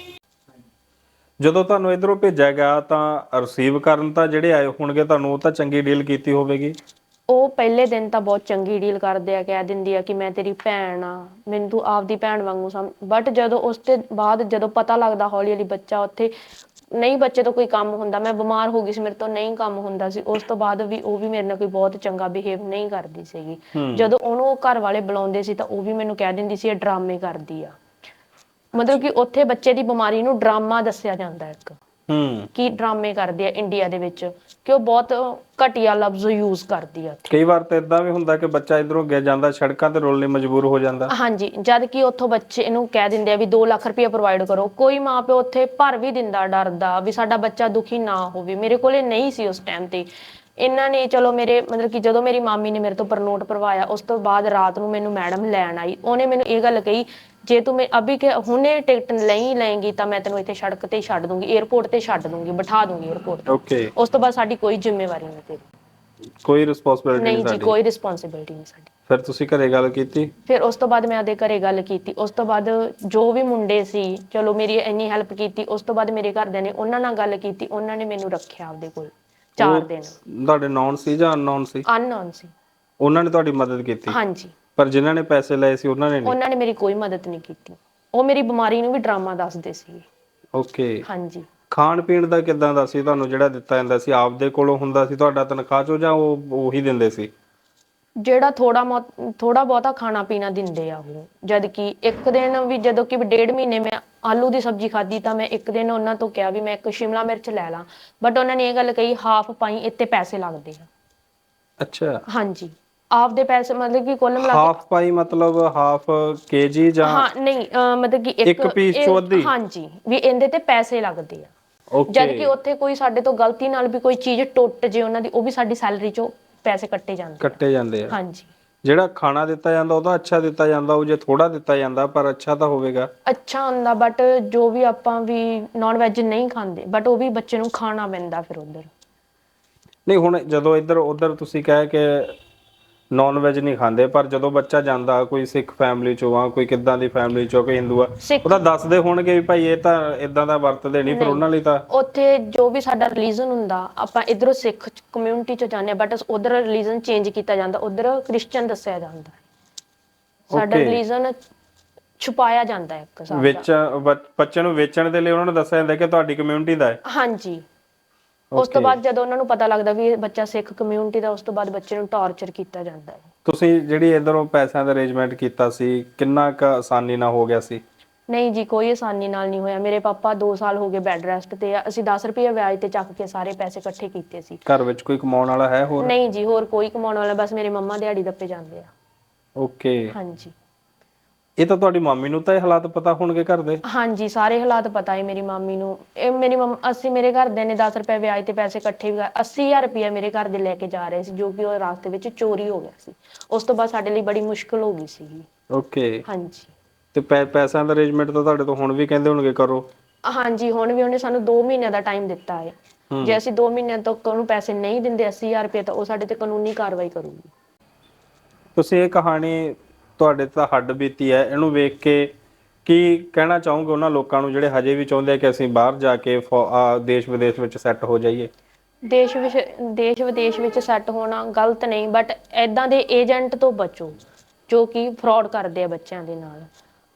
ਜਦੋਂ ਤੁਹਾਨੂੰ ਇਧਰੋਂ ਭੇਜਿਆ ਗਿਆ ਤਾਂ ਰਿਸੀਵ ਕਰਨ ਤਾਂ ਜਿਹੜੇ ਆਏ ਹੋਣਗੇ ਤੁਹਾਨੂੰ ਉਹ ਤਾਂ ਚੰਗੀ ਡੀਲ ਕੀਤੀ ਹੋਵੇਗੀ? ਉਹ ਪਹਿਲੇ ਦਿਨ ਤਾਂ ਬਹੁਤ ਚੰਗੀ ਡੀਲ ਕਰਦੇ ਆ ਕਹਿ ਦਿੰਦੀ ਆ ਕਿ ਮੈਂ ਤੇਰੀ ਭੈਣ ਆ ਮੈਨੂੰ ਤੂੰ ਆਪਦੀ ਭੈਣ ਵਾਂਗੂ ਸਮ ਬਟ ਜਦੋਂ ਉਸ ਤੇ ਬਾਅਦ ਜਦੋਂ ਪਤਾ ਲੱਗਦਾ ਹੌਲੀ ਹੌਲੀ ਬੱਚਾ ਉੱਥੇ ਨਹੀਂ ਬੱਚੇ ਤੋਂ ਕੋਈ ਕੰਮ ਹੁੰਦਾ ਮੈਂ ਬਿਮਾਰ ਹੋ ਗਈ ਸੀ ਮੇਰੇ ਤੋਂ ਨਹੀਂ ਕੰਮ ਹੁੰਦਾ ਸੀ ਉਸ ਤੋਂ ਬਾਅਦ ਵੀ ਉਹ ਵੀ ਮੇਰੇ ਨਾਲ ਕੋਈ ਬਹੁਤ ਚੰਗਾ ਬਿਹੇਵ ਨਹੀਂ ਕਰਦੀ ਸੀਗੀ। ਜਦੋਂ ਉਹਨੂੰ ਉਹ ਘਰ ਵਾਲੇ ਬੁਲਾਉਂਦੇ ਸੀ ਤਾਂ ਉਹ ਵੀ ਮੈਨੂੰ ਕਹਿ ਦਿੰਦੀ ਸੀ ਇਹ ਡਰਾਮੇ ਕਰਦੀ ਆ। ਮਤਲਬ ਕਿ ਉੱਥੇ ਬੱਚੇ ਦੀ ਬਿਮਾਰੀ ਨੂੰ ਡਰਾਮਾ ਦੱਸਿਆ ਜਾਂਦਾ ਇੱਕ। ਹੂੰ। ਕੀ ਡਰਾਮੇ ਕਰਦੇ ਆ ਇੰਡੀਆ ਦੇ ਵਿੱਚ ਕਿ ਉਹ ਬਹੁਤ ਘਟੀਆ ਲਫ਼ਜ਼ ਯੂਜ਼ ਕਰਦੀ ਆ ਕਈ ਵਾਰ ਤਾਂ ਇਦਾਂ ਵੀ ਹੁੰਦਾ ਕਿ ਬੱਚਾ ਇਧਰੋਂ ਗਿਆ ਜਾਂਦਾ ਸੜਕਾਂ ਤੇ ਰੋਲਣੇ ਮਜਬੂਰ ਹੋ ਜਾਂਦਾ। ਹਾਂਜੀ ਜਦ ਕਿ ਉੱਥੋਂ ਬੱਚੇ ਨੂੰ ਕਹਿ ਦਿੰਦੇ ਆ ਵੀ 2 ਲੱਖ ਰੁਪਏ ਪ੍ਰੋਵਾਈਡ ਕਰੋ। ਕੋਈ ਮਾਂ ਪਿਓ ਉੱਥੇ ਭਰ ਵੀ ਦਿੰਦਾ ਡਰਦਾ ਵੀ ਸਾਡਾ ਬੱਚਾ ਦੁਖੀ ਨਾ ਹੋਵੇ। ਮੇਰੇ ਕੋਲੇ ਨਹੀਂ ਸੀ ਉਸ ਟਾਈਮ ਤੇ। ਇਹਨਾਂ ਨੇ ਚਲੋ ਮੇਰੇ ਮਤਲਬ ਕਿ ਜਦੋਂ ਮੇਰੀ ਮਾਮੀ ਨੇ ਮੇਰੇ ਤੋਂ ਪਰਨੋਟ ਭਰਵਾਇਆ ਉਸ ਤੋਂ ਬਾਅਦ ਰਾਤ ਨੂੰ ਮੈਨੂੰ ਮੈਡਮ ਲੈਣ ਆਈ। ਉਹਨੇ ਮੈਨੂੰ ਇਹ ਗੱਲ ਕਹੀ ਜੇ ਤੂੰ ਮੈਂ ਅਭੀ ਕਿ ਹੁਣੇ ਟਿਕਟ ਨਹੀਂ ਲਏਂਗੀ ਤਾਂ ਮੈਂ ਤੈਨੂੰ ਇੱਥੇ ਸੜਕ ਤੇ ਛੱਡ ਦੂੰਗੀ 에어ਪੋਰਟ ਤੇ ਛੱਡ ਦੂੰਗੀ ਬਿਠਾ ਦੂੰਗੀ 에어ਪੋਰਟ ਤੇ ਓਕੇ ਉਸ ਤੋਂ ਬਾਅਦ ਸਾਡੀ ਕੋਈ ਜ਼ਿੰਮੇਵਾਰੀ ਨਹੀਂ ਤੇਰੀ। ਕੋਈ ਰਿਸਪੌਂਸਿਬਿਲਟੀ ਨਹੀਂ ਨਹੀਂ ਕੋਈ ਰਿਸਪੌਂਸਿਬਿਲਟੀ ਨਹੀਂ ਸਾਡੀ। ਫਿਰ ਤੁਸੀਂ ਘਰੇ ਗੱਲ ਕੀਤੀ? ਫਿਰ ਉਸ ਤੋਂ ਬਾਅਦ ਮੈਂ ਆਦੇ ਘਰੇ ਗੱਲ ਕੀਤੀ। ਉਸ ਤੋਂ ਬਾਅਦ ਜੋ ਵੀ ਮੁੰਡੇ ਸੀ ਚਲੋ ਮੇਰੀ ਇੰਨੀ ਹੈਲਪ ਕੀਤੀ ਉਸ ਤੋਂ ਬਾਅਦ ਮੇਰੇ ਘਰਦਿਆਂ ਨੇ ਉਹਨਾਂ ਨਾਲ ਗੱਲ ਕੀਤੀ ਉਹਨਾਂ ਨੇ ਮੈਨੂੰ ਰੱਖਿਆ ਆਪਦੇ ਕੋਲ। ਚਾਰ ਦਿਨ। ਤੁਹਾਡੇ ਨੌਨ ਸੀ ਜਾਂ ਅਨਨੌਨ ਸੀ? ਅਨਨੋਨ ਸੀ। ਉਹਨਾਂ ਨੇ ਤੁਹਾਡੀ ਮਦਦ ਕੀਤੀ? ਹਾਂਜੀ। ਪਰ ਜਿਨ੍ਹਾਂ ਨੇ ਪੈਸੇ ਲਏ ਸੀ ਉਹਨਾਂ ਨੇ ਨਹੀਂ। ਉਹਨਾਂ ਨੇ ਮੇਰੀ ਕੋਈ ਮਦਦ ਨਹੀਂ ਕੀਤੀ। ਉਹ ਮੇਰੀ ਬਿਮਾਰੀ ਨੂੰ ਵੀ ਡਰਾਮਾ ਦੱਸਦੇ ਸੀ ਓਕੇ। ਹਾਂਜੀ। ਖਾਣ ਪੀਣ ਦਾ ਕਿਦਾਂ ਦਾ ਸੀ? ਤੁਹਾਨੂੰ ਜਿਹੜਾ ਦਿੱਤਾ ਜਾਂਦਾ ਸੀ ਆਪਦੇ ਕੋਲੋਂ ਹੁੰਦਾ ਸੀ ਤੁਹਾਡਾ ਤਨਖਾਹ ਚੋਂ ਜਾਂ ਉਹ ਉਹੀ ਦਿੰਦੇ ਸੀ? ਜਿਹੜਾ ਥੋੜਾ ਥੋੜਾ ਬਹੁਤਾ ਖਾਣਾ ਪੀਣਾ ਦਿੰਦੇ ਆ ਉਹ। ਜਦ ਕਿ ਇੱਕ ਦਿਨ ਵੀ ਜਦੋਂ ਕਿ ਡੇਢ ਮਹੀਨੇ ਮੈਂ ਆਲੂ ਦੀ ਸਬਜ਼ੀ ਖਾਧੀ ਤਾਂ ਮੈਂ ਇੱਕ ਦਿਨ ਉਹਨਾਂ ਤੋਂ ਕਿਹਾ ਵੀ ਮੈਂ ਇੱਕ ਸ਼ਿਮਲਾ ਮਿਰਚ ਲੈ ਲਾਂ। ਬਟ ਉਹਨਾਂ ਨੇ ਇਹ ਗੱਲ ਕਹੀ ਹਾਫ ਪਾਈ ਇੱਥੇ ਪੈਸੇ ਲੱਗਦੇ ਆ। ਅੱਛਾ। ਹਾਂਜੀ। ਆਪਦੇ ਪੈਸੇ ਮਤਲਬ ਕਿ ਕੁੱਲ ਮਿਲਾ ਕੇ ਹਾਫ ਪਾਈ ਮਤਲਬ ਹਾਫ ਕੇਜੀ ਜਾਂ ਹਾਂ ਨਹੀਂ ਅਹ ਮਤਲਬ ਕਿ ਇੱਕ ਇੱਕ piece ਇਹ- ਚੋਂ ਅੱਧੀ? ਹਾਂਜੀ ਵੀ ਇਹਦੇ ਤੇ ਪੈਸੇ ਲੱਗਦੇ ਆ। ਜਦ ਓਕੇ ਕਿ ਉੱਥੇ ਕੋਈ ਸਾਡੇ ਤੋਂ ਗਲਤੀ ਨਾਲ ਵੀ ਕੋਈ ਚੀਜ਼ ਟੁੱਟ ਜੇ ਉਹਨਾਂ ਦੀ ਉਹ ਵੀ ਸਾਡੀ ਸੈਲਰੀ ਚੋਂ ਪੈਸੇ ਕੱਟੇ ਜਾਂਦੇ। ਕੱਟੇ ਜਾਂਦੇ ਆ। ਹਾਂਜੀ। ਜਿਹੜਾ ਖਾਣਾ ਦਿੱਤਾ ਜਾਂਦਾ ਉਹਦਾ ਅੱਛਾ ਦਿੱਤਾ ਜਾਂਦਾ ਉਹ ਜੇ ਥੋੜਾ ਦਿੱਤਾ ਜਾਂਦਾ ਪਰ ਅੱਛਾ ਤਾਂ ਹੋਵੇਗਾ। ਅੱਛਾ ਹੁੰਦਾ ਬਟ ਜੋ ਵੀ ਆਪਾਂ ਵੀ ਨਾਨ ਵੈਜ ਨਹੀਂ ਖਾਂਦੇ ਬਟ ਉਹ ਵੀ ਬੱਚੇ ਨੂੰ ਖਾਣਾ ਪੈਂਦਾ ਫਿਰ ਉਧਰ। ਨਹੀਂ ਹੁਣ ਜਦੋਂ ਇੱਧਰ ਉੱਧਰ ਤੁਸੀਂ ਕਹੇ ਕਿ ਨਾਨ ਵੈਜ ਨਹੀਂ ਖਾਂਦੇ ਪਰ ਜਦੋਂ ਬੱਚਾ ਜਾਂਦਾ ਕੋਈ ਸਿੱਖ ਫੈਮਿਲੀ ਚੋਂ ਆ ਕੋਈ ਕਿੱਦਾਂ ਦੀ ਫੈਮਿਲੀ ਚੋਂ ਕੋਈ ਹਿੰਦੂ ਆ ਸਿੱਖ ਉਹ ਤਾਂ ਦੱਸਦੇ ਹੋਣਗੇ ਵੀ ਭਾਈ ਇਹ ਤਾਂ ਇਦਾਂ ਦਾ ਵਰਤਦੇ ਨਹੀਂ ਫਿਰ ਉਹਨਾਂ ਲਈ ਤਾਂ ਉੱਥੇ ਜੋ ਵੀ ਸਾਡਾ ਰਿਲੀਜਨ ਹੁੰਦਾ ਆਪਾਂ ਇਧਰੋਂ ਸਿੱਖ ਕਮਿਊਨਿਟੀ ਚ ਜਾਂਦੇ ਬਟ ਉਧਰ ਰਿਲੀਜਨ ਚੇਂਜ ਕੀਤਾ ਜਾਂਦਾ ਉਧਰ ਕ੍ਰਿਸਚੀਅਨ ਦੱਸਿਆ ਜਾਂਦਾ। ਸਾਡਾ Okay. ਰਿਲੀਜਨ ਛੁਪਾਇਆ ਜਾਂਦਾ ਹੈ ਇੱਕ ਹਿਸਾਬ ਦਾ ਵਿੱਚ ਬੱਚੇ ਨੂੰ ਵੇਚਣ ਦੇ ਲਈ ਉਹਨਾਂ ਨੂੰ ਦੱਸਿਆ ਜਾਂਦਾ ਕਿ ਤੁਹਾਡੀ ਕਮਿਊਨਿਟੀ ਦਾ ਹੈ। ਹਾਂਜੀ। ਉਸ ਤੋਂ. ਬਾਅਦ ਜਦੋਂ ਉਹਨਾਂ ਨੂੰ ਪਤਾ ਲੱਗਦਾ ਵੀ ਇਹ ਬੱਚਾ ਸਿੱਖ ਕਮਿਊਨਿਟੀ ਦਾ ਉਸ ਤੋਂ ਬਾਅਦ ਬੱਚੇ ਨੂੰ ਟਾਰਚਰ ਕੀਤਾ ਜਾਂਦਾ ਹੈ। ਤੁਸੀਂ ਜਿਹੜੀ ਇਧਰੋਂ ਪੈਸਿਆਂ ਦਾ ਅਰੇਂਜਮੈਂਟ ਕੀਤਾ ਸੀ ਕਿੰਨਾ ਕੁ ਆਸਾਨੀ ਨਾਲ ਹੋ ਗਿਆ ਸੀ? ਨਹੀਂ ਜੀ ਕੋਈ ਆਸਾਨੀ ਨਾਲ ਨਹੀਂ ਹੋਇਆ। ਮੇਰੇ ਪਾਪਾ 2 ਸਾਲ ਹੋ ਗਏ ਬੈੱਡ ਰੈਸਟ ਤੇ। ਆ ਅਸੀਂ 10 ਰੁਪਏ ਵਿਆਜ ਤੇ ਚੱਕ ਕੇ ਸਾਰੇ ਪੈਸੇ ਇਕੱਠੇ ਕੀਤੇ ਸੀ। ਘਰ ਵਿੱਚ ਕੋਈ ਕਮਾਉਣ ਵਾਲਾ ਹੈ ਹੋਰ? ਨਹੀਂ ਜੀ ਹੋਰ ਕੋਈ ਕਮਾਉਣ ਵਾਲਾ। ਬਸ ਮੇਰੇ ਮੰਮਾ ਦਿਹਾੜੀ ਦੱਪੇ ਜਾਂਦੇ ਆ। ਓਕੇ ਹਾਂਜੀ। ਇਹ ਤਾਂ ਤੁਹਾਡੀ ਮਾਮੀ ਨੂੰ ਤਾਂ ਇਹ ਹਾਲਾਤ ਪਤਾ ਹੋਣਗੇ ਘਰ ਦੇ? ਹਾਂਜੀ ਸਾਰੇ ਹਾਲਾਤ ਪਤਾ ਹੈ ਮੇਰੀ ਮਾਮੀ ਨੂੰ। ਇਹ ਮੇਰੀ ਮੰਮ ਅਸੀਂ ਮੇਰੇ ਘਰਦਿਆਂ ਨੇ 10 ਰੁਪਏ ਵਿਆਜ ਤੇ ਪੈਸੇ ਇਕੱਠੇ ਵੀ ਕਰ 80000 ਰੁਪਏ ਮੇਰੇ ਘਰ ਦੇ ਲੈ ਕੇ ਜਾ ਰਹੇ ਸੀ ਜੋ ਕਿ ਉਹ ਰਾਸਤੇ ਵਿੱਚ ਚੋਰੀ ਹੋ ਗਿਆ ਸੀ। ਉਸ ਤੋਂ ਬਾਅਦ ਸਾਡੇ ਲਈ ਬੜੀ ਮੁਸ਼ਕਲ ਹੋ ਗਈ ਸੀ ਓਕੇ। ਹਾਂਜੀ। ਤੇ ਪੈ- ਪੈਸਿਆਂ ਦਾ ਅਰੇਂਜਮੈਂਟ ਤਾਂ ਤੁਹਾਡੇ ਤੋਂ ਹੁਣ ਵੀ ਕਹਿੰਦੇ ਹੋਣਗੇ ਕਰੋ। ਹਾਂਜੀ ਹੁਣ ਵੀ ਉਹਨੇ ਸਾਨੂੰ 2 ਮਹੀਨਿਆਂ ਦਾ ਟਾਈਮ ਦਿੱਤਾ ਹੈ। ਜੇ ਅਸੀਂ 2 ਮਹੀਨਿਆਂ ਤੱਕ ਉਹਨੂੰ ਪੈਸੇ ਨਹੀਂ ਦਿੰਦੇ 80000 ਰੁਪਏ ਤਾਂ ਉਹ ਸਾਡੇ ਤੇ ਕਾਨੂੰਨੀ ਕਾਰਵਾਈ ਕਰੂਗੀ। ਤੁਸੀਂ ਇਹ ਕਹਾਣੀ ਤੁਹਾਡੇ ਤਾਂ ਹੱਡ ਬੀਤੀ ਹੈ। ਇਹਨੂੰ ਵੇਖ ਕੇ ਕੀ ਕਹਿਣਾ ਚਾਹੋਗੇ ਉਹਨਾਂ ਲੋਕਾਂ ਨੂੰ ਜਿਹੜੇ ਹਜੇ ਵੀ ਚਾਹੁੰਦੇ ਆ ਕਿ ਅਸੀਂ ਬਾਹਰ ਜਾ ਕੇ ਫੌ- ਆ, ਦੇਸ਼ ਵਿਦੇਸ਼ ਵਿੱਚ ਸੈੱਟ ਹੋ ਜਾਈਏ? ਦੇਸ਼ ਵਿੱਚ ਦੇਸ਼ ਵਿਦੇਸ਼ ਵਿੱਚ ਸੈੱਟ ਹੋਣਾ ਗਲਤ ਨਹੀਂ ਬਟ ਐਦਾਂ ਦੇ ਏਜੰਟ ਤੋਂ ਬਚੋ ਜੋ ਕਿ ਫਰਾਡ ਕਰਦੇ ਆ ਬੱਚਿਆਂ ਦੇ ਨਾਲ।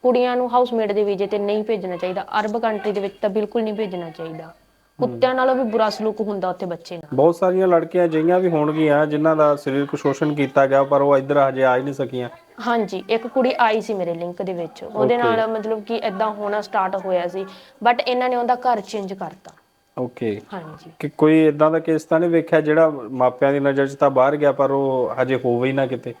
ਕੁੜੀਆਂ ਨੂੰ ਹਾਊਸਮੇਟ ਦੇ ਵੀਜ਼ੇ ਤੇ ਨਹੀਂ ਭੇਜਣਾ ਚਾਹੀਦਾ। ਅਰਬ ਕੰਟਰੀ ਦੇ ਵਿੱਚ ਤਾਂ ਬਿਲਕੁਲ ਨਹੀਂ ਭੇਜਣਾ ਚਾਹੀਦਾ। ਕੁੱਤਿਆਂ ਨਾਲੋਂ ਵੀ ਬੁਰਾ ਸਲੂਕ ਹੁੰਦਾ ਉੱਥੇ ਬੱਚੇ ਨਾਲ। ਬਹੁਤ ਸਾਰੀਆਂ ਲੜਕੀਆਂ ਅਜਿਹੀਆਂ ਵੀ ਹੋਣਗੀਆਂ ਜਿਨ੍ਹਾਂ ਦਾ ਸਰੀਰਕ ਸ਼ੋਸ਼ਣ ਕੀਤਾ ਗਿਆ ਪਰ ਉਹ ਇੱਧਰ ਹਜੇ ਆ ਹੀ ਨਹੀਂ ਸਕੀਆਂ। ਹਾਂਜੀ ਇੱਕ ਕੁੜੀ ਆਈ ਸੀ ਮੇਰੇ ਲਿੰਕ ਦੇ ਵਿੱਚ। ਉਹਦੇ. ਨਾਲ ਮਤਲਬ ਕਿ ਐਦਾਂ ਹੋਣਾ ਸਟਾਰਟ ਹੋਇਆ ਸੀ। ਬਟ ਇਹਨਾਂ ਨੇ ਉਹਦਾ ਘਰ ਚੇਂਜ ਕਰਤਾ। ਓਕੇ ਹਾਂਜੀ। ਕਿ ਕੋਈ ਇਦਾਂ ਦਾ ਕੇਸ ਤਾਂ ਨਹੀਂ ਵੇਖਿਆ ਜਿਹੜਾ ਮਾਪਿਆਂ ਦੀ ਨਜ਼ਰ 'ਚ ਤਾਂ ਬਾਹਰ ਗਿਆ ਪਰ ਉਹ ਹਜੇ ਹੋਵੇ ਹੀ ਨਾ ਕਿਤੇ?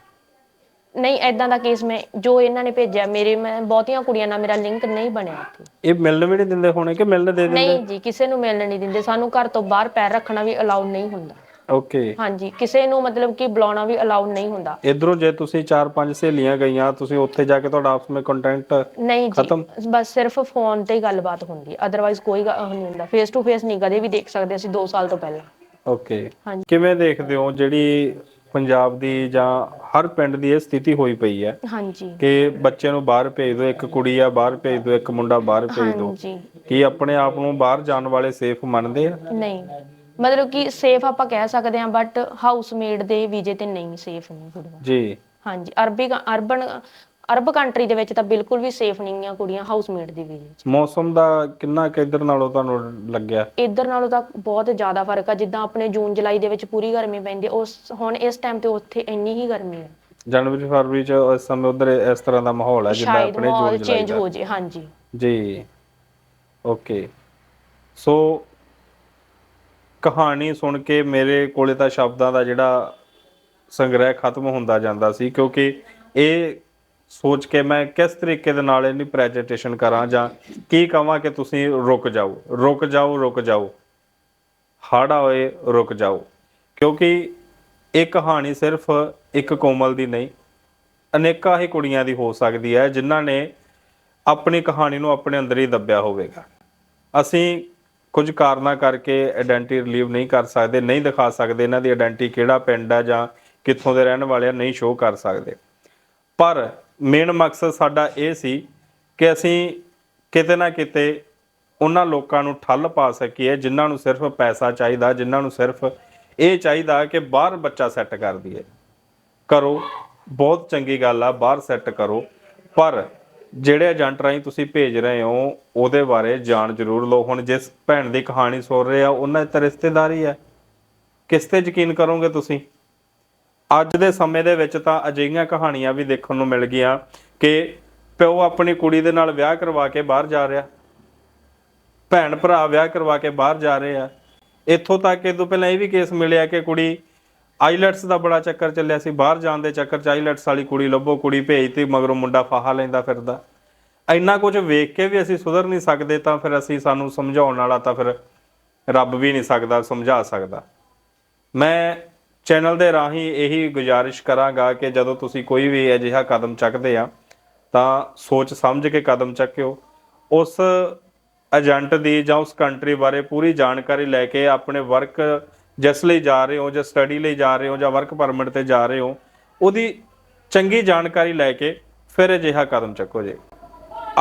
ਨਹੀਂ ਐਦਾਂ ਦਾ ਕੇਸ ਮੈਂ ਜੋ ਇਹਨਾਂ ਨੇ ਭੇਜਿਆ ਮੇਰੇ ਮੈਂ ਬਹੁਤੀਆਂ ਕੁੜੀਆਂ ਨਾਲ ਮੇਰਾ ਲਿੰਕ ਨਹੀਂ ਬਣਿਆ ਇੱਥੇ। ਇਹ ਮਿਲਣ ਵੀ ਨਹੀਂ ਦਿੰਦੇ ਹੋਣੇ ਕਿ ਮਿਲਣ ਦੇ ਦਿੰਦੇ? ਨਹੀਂ ਜੀ ਕਿਸੇ ਨੂੰ ਮਿਲਣ ਨਹੀਂ ਦਿੰਦੇ। ਸਾਨੂੰ ਘਰ ਤੋਂ ਬਾਹਰ ਪੈਰ ਰੱਖਣਾ ਵੀ ਅਲਾਉਡ ਨਹੀਂ ਹੁੰਦਾ। ਓਕੇ ਹਾਂਜੀ ਕਿਸੇ ਨੂੰ ਮਤਲਬ ਕਿ ਬੁਲਾਉਣਾ ਵੀ ਅਲਾਉਡ ਨਹੀਂ ਹੁੰਦਾ। ਇਧਰੋਂ ਜੇ ਤੁਸੀਂ 4-5 ਸਹੇਲੀਆਂ ਗਈਆਂ ਤੁਸੀਂ ਉੱਥੇ ਜਾ ਕੇ ਤੁਹਾਡਾ ਆਪਸ ਵਿੱਚ ਕੰਟੈਕਟ ਨਹੀਂ ਖਤਮ? ਜੀ ਬਸ ਸਿਰਫ ਫੋਨ ਤੇ ਹੀ ਗੱਲਬਾਤ ਹੁੰਦੀ ਹੈ। ਅਦਰਵਾਈਜ਼ ਕੋਈ ਗੱਲ ਨਹੀਂ ਹੁੰਦਾ। ਫੇਸ ਟੂ ਫੇਸ ਨਹੀਂ ਕਦੇ ਵੀ ਦੇਖ ਸਕਦੇ ਅਸੀਂ 2 ਸਾਲ ਤੋਂ ਪਹਿਲਾਂ। ਓਕੇ ਹਾਂਜੀ। ਕਿਵੇਂ ਦੇਖਦੇ ਹੋ ਜਿਹੜੀ ਪੰਜਾਬ ਦੀ ਜਾਂ ਹਰ ਪਿੰਡ ਦੀ ਇਹ ਸਥਿਤੀ ਹੋਈ ਪਈ ਹੈ? ਹਾਂਜੀ। ਕਿ ਬੱਚੇ ਨੂੰ ਬਾਹਰ ਭੇਜ ਦਿਓ ਇੱਕ ਕੁੜੀ ਆ ਬਾਹਰ ਭੇਜ ਦਿਓ ਇੱਕ ਮੁੰਡਾ ਬਾਹਰ ਭੇਜ ਦਿਓ। ਹਾਂਜੀ। ਕੀ ਆਪਣੇ ਆਪ ਨੂੰ ਬਾਹਰ ਜਾਣ ਵਾਲੇ ਸੇਫ ਮੰਨਦੇ ਆ? ਨਹੀਂ। ਮਤਲਬ ਕਿ ਸੇਫ ਆਪਾਂ ਕਹਿ ਸਕਦੇ ਹਾਂ ਬਟ ਹਾਊਸਮੇਡ ਦੇ ਵੀਜ਼ੇ ਤੇ ਨਹੀਂ ਸੇਫ ਨਹੀਂ ਕੁੜੀਆਂ। ਜੀ। ਹਾਂਜੀ ਅਰਬੀ ਅਰਬਨ ਅਰਬ ਕੰਟਰੀ ਦੇ ਵਿੱਚ ਤਾਂ ਬਿਲਕੁਲ ਵੀ ਸੇਫ ਨਹੀਂ ਆ ਕੁੜੀਆਂ ਹਾਊਸਮੇਡ ਦੇ ਵੀਜ਼ੇ 'ਚ। ਮੌਸਮ ਦਾ ਕਿੰਨਾ ਕੁ ਇੱਧਰ ਨਾਲੋਂ ਤੁਹਾਨੂੰ ਲੱਗਿਆ? ਇੱਧਰ ਨਾਲੋਂ ਤਾਂ ਬਹੁਤ ਜ਼ਿਆਦਾ ਫ਼ਰਕ ਆ ਜਿੱਦਾਂ ਆਪਣੇ ਜੂਨ ਜੁਲਾਈ ਦੇ ਵਿੱਚ ਪੂਰੀ ਗਰਮੀ ਪੈਂਦੀ ਉਸ ਹੁਣ ਇਸ ਟਾਈਮ ਤੇ ਉੱਥੇ ਇੰਨੀ ਹੀ ਗਰਮੀ ਹੈ ਜਨਵਰੀ ਫਰਵਰੀ ਚ ਇਸ ਸਮੇਂ ਉਧਰ ਇਸ ਤਰ੍ਹਾਂ ਦਾ ਮਾਹੌਲ ਹੈ ਜਿੱਦਾਂ ਆਪਣੇ ਜੂਨ ਜੁਲਾਈ ਚੇਂਜ ਦਾ ਹੋ ਜੇ ਹਾਂਜੀ। ਜੀ। ਓਕੇ। ਸੋ ਕਹਾਣੀ ਸੁਣ ਕੇ ਮੇਰੇ ਕੋਲੇ ਤਾਂ ਸ਼ਬਦਾਂ ਦਾ ਜਿਹੜਾ ਸੰਗ੍ਰਹਿ ਖਤਮ ਹੁੰਦਾ ਜਾਂਦਾ ਸੀ, ਕਿਉਂਕਿ ਇਹ ਸੋਚ ਕੇ ਮੈਂ ਕਿਸ ਤਰੀਕੇ ਦੇ ਨਾਲ ਇਹਦੀ ਪ੍ਰੈਜੈਂਟੇਸ਼ਨ ਕਰਾਂ ਜਾਂ ਕੀ ਕਹਾਂ ਕਿ ਤੁਸੀਂ ਰੁਕ ਜਾਓ ਰੁਕ ਜਾਓ ਰੁਕ ਜਾਓ। ਹਾੜਾ ਹੋਏ ਰੁਕ ਜਾਓ। ਕਿਉਂਕਿ ਇਹ ਕਹਾਣੀ ਸਿਰਫ ਇੱਕ ਕੋਮਲ ਦੀ ਨਹੀਂ, ਅਨੇਕਾਂ ਹੀ ਕੁੜੀਆਂ ਦੀ ਹੋ ਸਕਦੀ ਹੈ, ਜਿਨ੍ਹਾਂ ਨੇ ਆਪਣੀ ਕਹਾਣੀ ਨੂੰ ਆਪਣੇ ਅੰਦਰ ਹੀ ਦੱਬਿਆ ਹੋਵੇਗਾ। ਅਸੀਂ ਕੁਝ ਕਾਰਨਾਂ ਕਰਕੇ ਆਇਡੈਂਟੀ ਰਿਲੀਵ ਨਹੀਂ ਕਰ ਸਕਦੇ, ਨਹੀਂ ਦਿਖਾ ਸਕਦੇ, ਇਹਨਾਂ ਦੀ ਆਇਡੈਂਟੀ ਕਿਹੜਾ ਪਿੰਡ ਆ ਜਾਂ ਕਿੱਥੋਂ ਦੇ ਰਹਿਣ ਵਾਲੇ ਆ, ਨਹੀਂ ਸ਼ੋਅ ਕਰ ਸਕਦੇ। ਪਰ ਮੇਨ ਮਕਸਦ ਸਾਡਾ ਇਹ ਸੀ ਕਿ ਅਸੀਂ ਕਿਤੇ ਨਾ ਕਿਤੇ ਉਹਨਾਂ ਲੋਕਾਂ ਨੂੰ ਠੱਲ ਪਾ ਸਕੀਏ ਜਿਨ੍ਹਾਂ ਨੂੰ ਸਿਰਫ ਪੈਸਾ ਚਾਹੀਦਾ, ਜਿਨ੍ਹਾਂ ਨੂੰ ਸਿਰਫ ਇਹ ਚਾਹੀਦਾ ਕਿ ਬਾਹਰ ਬੱਚਾ ਸੈੱਟ ਕਰ ਦਈਏ। ਕਰੋ, ਬਹੁਤ ਚੰਗੀ ਗੱਲ ਆ, ਬਾਹਰ ਸੈੱਟ ਕਰੋ। ਪਰ ਜਿਹੜੇ ਏਜੰਟ ਰਾਹੀਂ ਤੁਸੀਂ ਭੇਜ ਰਹੇ ਹੋ, ਉਹਦੇ ਬਾਰੇ ਜਾਣ ਜ਼ਰੂਰ ਲਓ। ਹੁਣ ਜਿਸ ਭੈਣ ਦੀ ਕਹਾਣੀ ਸੁਣ ਰਹੇ ਆ, ਉਹਨਾਂ ਦੀ ਤਾਂ ਰਿਸ਼ਤੇਦਾਰੀ ਹੈ। ਕਿਸ ਤੇ ਯਕੀਨ ਕਰੋਗੇ ਤੁਸੀਂ? ਅੱਜ ਦੇ ਸਮੇਂ ਦੇ ਵਿੱਚ ਤਾਂ ਅਜਿਹੀਆਂ ਕਹਾਣੀਆਂ ਵੀ ਦੇਖਣ ਨੂੰ ਮਿਲ ਗਈਆਂ ਕਿ ਪਿਓ ਆਪਣੀ ਕੁੜੀ ਦੇ ਨਾਲ ਵਿਆਹ ਕਰਵਾ ਕੇ ਬਾਹਰ ਜਾ ਰਿਹਾ, ਭੈਣ ਭਰਾ ਵਿਆਹ ਕਰਵਾ ਕੇ ਬਾਹਰ ਜਾ ਰਹੇ ਆ। ਇੱਥੋਂ ਤੱਕ ਇਹ ਤੋਂ ਪਹਿਲਾਂ ਇਹ ਵੀ ਕੇਸ ਮਿਲਿਆ ਕਿ ਕੁੜੀ ਆਈਲੈਟਸ ਦਾ ਬੜਾ ਚੱਕਰ ਚੱਲਿਆ ਸੀ, ਬਾਹਰ ਜਾਣ ਦੇ ਚੱਕਰ 'ਚ ਆਈਲੈਟਸ ਵਾਲੀ ਕੁੜੀ ਲੱਭੋ ਕੁੜੀ ਭੇਜਤੀ, ਮਗਰੋਂ ਮੁੰਡਾ ਫਾਹਾ ਲੈਂਦਾ ਫਿਰਦਾ। ਇੰਨਾ ਕੁਝ ਵੇਖ ਕੇ ਵੀ ਅਸੀਂ ਸੁਧਰ ਨਹੀਂ ਸਕਦੇ, ਤਾਂ ਫਿਰ ਅਸੀਂ ਸਾਨੂੰ ਸਮਝਾਉਣ ਵਾਲਾ ਤਾਂ ਫਿਰ ਰੱਬ ਵੀ ਨਹੀਂ ਸਕਦਾ, ਸਮਝਾ ਸਕਦਾ। ਮੈਂ ਚੈਨਲ ਦੇ ਰਾਹੀਂ ਇਹੀ ਗੁਜ਼ਾਰਿਸ਼ ਕਰਾਂਗਾ ਕਿ ਜਦੋਂ ਤੁਸੀਂ ਕੋਈ ਵੀ ਅਜਿਹਾ ਕਦਮ ਚੱਕਦੇ ਆ, ਤਾਂ ਸੋਚ ਸਮਝ ਕੇ ਕਦਮ ਚੱਕਿਓ। ਉਸ ਏਜੰਟ ਦੀ ਜਾਂ ਉਸ ਕੰਟਰੀ ਬਾਰੇ ਪੂਰੀ ਜਾਣਕਾਰੀ ਲੈ ਕੇ ਆਪਣੇ ਵਰਕ ਜਿਸ ਲਈ ਜਾ ਰਹੇ ਹੋ ਜਾਂ ਸਟੱਡੀ ਲਈ ਜਾ ਰਹੇ ਹੋ ਜਾਂ ਵਰਕ ਪਰਮਿਟ ਤੇ ਜਾ ਰਹੇ ਹੋ, ਉਹਦੀ ਚੰਗੀ ਜਾਣਕਾਰੀ ਲੈ ਕੇ ਫਿਰ ਅਜਿਹਾ ਕਦਮ ਚੱਕੋ ਜੀ।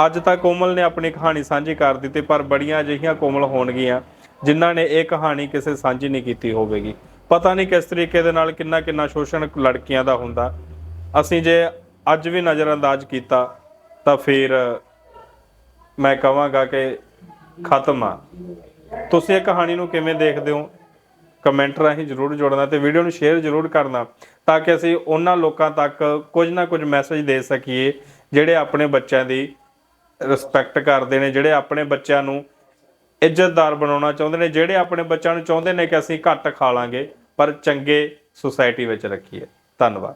ਅੱਜ ਤਾਂ ਕੋਮਲ ਨੇ ਆਪਣੀ ਕਹਾਣੀ ਸਾਂਝੀ ਕਰ ਦਿੱਤੀ, ਪਰ ਬੜੀਆਂ ਅਜਿਹੀਆਂ ਕੋਮਲ ਹੋਣਗੀਆਂ ਜਿਨ੍ਹਾਂ ਨੇ ਇਹ ਕਹਾਣੀ ਕਿਸੇ ਸਾਂਝੀ ਨਹੀਂ ਕੀਤੀ ਹੋਵੇਗੀ। ਪਤਾ ਨਹੀਂ ਕਿਸ ਤਰੀਕੇ ਦੇ ਨਾਲ ਕਿੰਨਾ ਕਿੰਨਾ ਸ਼ੋਸ਼ਣ ਲੜਕੀਆਂ ਦਾ ਹੁੰਦਾ। ਅਸੀਂ ਜੇ ਅੱਜ ਵੀ ਨਜ਼ਰਅੰਦਾਜ਼ ਕੀਤਾ, ਤਾਂ ਫਿਰ ਮੈਂ ਕਹਾਂਗਾ ਕਿ ਖਤਮ ਆ। ਤੁਸੀਂ ਇਹ ਕਹਾਣੀ ਨੂੰ ਕਿਵੇਂ ਦੇਖਦੇ ਹੋ? ਕਮੈਂਟ ਰਾਹੀਂ ਜਰੂਰ ਜੋੜਨਾ ਤੇ ਵੀਡੀਓ ਨੂੰ ਸ਼ੇਅਰ ਜਰੂਰ ਕਰਨਾ ਤਾਂ ਕਿ ਅਸੀਂ ਉਹਨਾਂ ਲੋਕਾਂ ਤੱਕ ਕੁਝ ਨਾ ਕੁਝ ਮੈਸੇਜ ਦੇ ਸਕੀਏ ਜਿਹੜੇ ਆਪਣੇ ਬੱਚਿਆਂ ਦੀ ਰਿਸਪੈਕਟ ਕਰਦੇ ਨੇ, ਜਿਹੜੇ ਆਪਣੇ ਬੱਚਿਆਂ ਨੂੰ ਇੱਜ਼ਤਦਾਰ ਬਣਾਉਣਾ ਚਾਹੁੰਦੇ ਨੇ, ਜਿਹੜੇ ਆਪਣੇ ਬੱਚਿਆਂ ਨੂੰ ਚਾਹੁੰਦੇ ਨੇ ਕਿ ਅਸੀਂ ਘੱਟ ਖਾ ਲਾਂਗੇ, ਪਰ ਚੰਗੇ ਸੁਸਾਇਟੀ ਵਿੱਚ ਰੱਖੀਏ। ਧੰਨਵਾਦ।